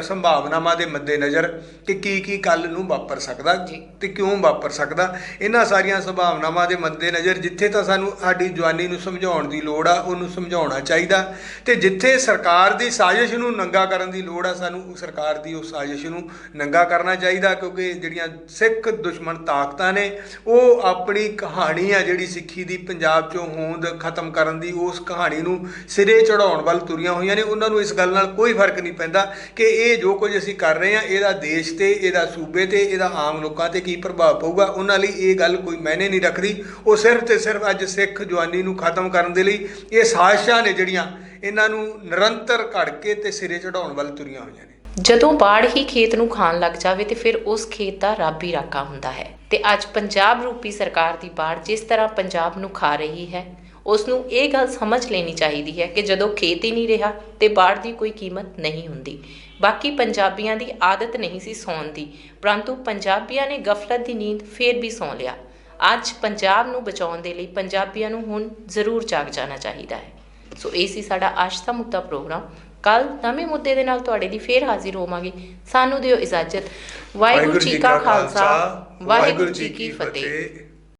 ਸੰਭਾਵਨਾਵਾਂ ਦੇ ਮੱਦੇਨਜ਼ਰ ਕਿ ਕੀ ਕੀ ਕੱਲ ਨੂੰ ਵਾਪਰ ਸਕਦਾ। ਤੇ ਕਿਉਂ ਵਾਪਰ ਸਕਦਾ ਸਕਦਾ। ਇਹਨਾਂ ਸਾਰੀਆਂ ਸੰਭਾਵਨਾਵਾਂ ਦੇ ਮੱਦੇਨਜ਼ਰ ਜਿੱਥੇ ਤਾਂ ਸਾਨੂੰ ਸਾਡੀ ਜਵਾਨੀ ਨੂੰ ਸਮਝਾਉਣ ਦੀ ਲੋੜ ਆ, ਉਹਨੂੰ ਸਮਝਾਉਣਾ ਚਾਹੀਦਾ। ਤੇ ਜਿੱਥੇ ਸਰਕਾਰ ਦੀ ਸਾਜ਼ਿਸ਼ ਨੂੰ ਨੰਗਾ ਕਰਨ ਦੀ ਲੋੜ ਆ, ਸਾਨੂੰ ਸਰਕਾਰ ਦੀ ਉਸ ਸਾਜ਼ਿਸ਼ ਨੂੰ ਨੰਗਾ ਕਰਨਾ ਚਾਹੀਦਾ, ਕਿਉਂਕਿ ਜਿਹੜੀਆਂ ਸਿੱਖ ਦੁਸ਼ਮਣ ਤਾਕਤਾਂ ਨੇ, ਉਹ ਆਪਣੀ ਕਹਾਣੀ ਆ ਜਿਹੜੀ ਸਿੱਖੀ ਦੀ ਪੰਜਾਬ ਚੋਂ ਹੋਂਦ ਖਤਮ ਕਰਨ ਦੀ, ਉਸ ਕਹਾਣੀ ਨੂੰ ਸਿਰੇ ਚੜਾਉਣ ਵੱਲ ਤੁਰੀਆਂ ਹੋਈਆਂ ਨੇ। ਉਹਨਾਂ ਨੂੰ ਇਸ ਗੱਲ ਨਾਲ ਕੋਈ ਫ਼ਰਕ ਨਹੀਂ ਪੈਂਦਾ ਕਿ ਇਹ ਜੋ ਕੁਝ ਅਸੀਂ ਕਰ ਰਹੇ ਹਾਂ ਇਹਦਾ ਦੇਸ਼ ਤੇ, ਇਹਦਾ ਸੂਬੇ ਤੇ, ਇਹਦਾ ਆਮ ਲੋਕਾਂ ਤੇ ਕੀ ਪ੍ਰਭਾਵ ਪਊਗਾ ਉਹਨਾਂ ਲਈ ਇਹ ਗੱਲ ਕੋਈ ਮਾਇਨੇ ਨਹੀਂ ਰੱਖਦੀ। ਉਹ ਸਿਰਫ ਤੇ ਸਿਰਫ ਅੱਜ ਸਿੱਖ ਜਵਾਨੀ ਨੂੰ ਖਤਮ ਕਰਨ ਦੇ ਲਈ ਇਹ ਸਾਜ਼ਿਸ਼ਾਂ ਨੇ ਜਿਹੜੀਆਂ ਇਹਨਾਂ ਨੂੰ ਨਿਰੰਤਰ ਘੜ ਕੇ ਤੇ ਸਿਰੇ ਚੜਾਉਣ ਵੱਲ ਤੁਰੀਆਂ ਹੋਈਆਂ ਨੇ। ਜਦੋਂ ਬਾੜ ਹੀ ਖੇਤ ਨੂੰ ਖਾਣ ਲੱਗ ਜਾਵੇ ਤੇ ਫਿਰ ਉਸ ਖੇਤ ਦਾ ਰੱਬ ਹੀ ਰਾਖਾ ਹੁੰਦਾ ਹੈ। ਤੇ ਅੱਜ ਪੰਜਾਬ ਰੂਪੀ ਸਰਕਾਰ ਦੀ ਬਾੜ ਜਿਸ ਤਰ੍ਹਾਂ ਪੰਜਾਬ ਨੂੰ ਖਾ ਰਹੀ ਹੈ ਉਸ ਨੂੰ ਇਹ ਗੱਲ ਸਮਝ ਲੈਣੀ ਚਾਹੀਦੀ ਹੈ ਕਿ ਜਦੋਂ ਖੇਤ ਹੀ ਨਹੀਂ ਰਿਹਾ ਤੇ ਬਾੜ ਦੀ ਕੋਈ ਕੀਮਤ ਨਹੀਂ ਹੁੰਦੀ। ਬਾਕੀ ਪੰਜਾਬੀਆਂ ਦੀ ਆਦਤ ਨਹੀਂ ਸੀ ਸੌਣ ਦੀ, ਪਰੰਤੂ ਪੰਜਾਬੀਆਂ ਨੇ ਗਫਲਤ ਦੀ ਨੀਂਦ ਫੇਰ ਵੀ ਸੌਂ ਲਿਆ। ਅੱਜ ਪੰਜਾਬ ਨੂੰ ਬਚਾਉਣ ਦੇ ਲਈ ਪੰਜਾਬੀਆਂ ਨੂੰ ਹੁਣ ਜ਼ਰੂਰ ਜਾਗ ਜਾਣਾ ਚਾਹੀਦਾ ਹੈ। ਸੋ ਇਹ ਸੀ ਸਾਡਾ ਅੱਜ ਦਾ ਮੁੱਦਾ ਪ੍ਰੋਗਰਾਮ। ਕੱਲ ਨਵੇਂ ਮੁੱਦੇ ਦੇ ਨਾਲ ਤੁਹਾਡੇ ਲਈ ਫੇਰ ਹਾਜ਼ਰ ਹੋਵਾਂਗੇ। ਸਾਨੂੰ ਦਿਓ ਇਜਾਜ਼ਤ। ਵਾਹਿਗੁਰੂ ਜੀ ਕਾ ਖਾਲਸਾ, ਵਾਹਿਗੁਰੂ ਜੀ ਕੀ ਫਤਿਹ।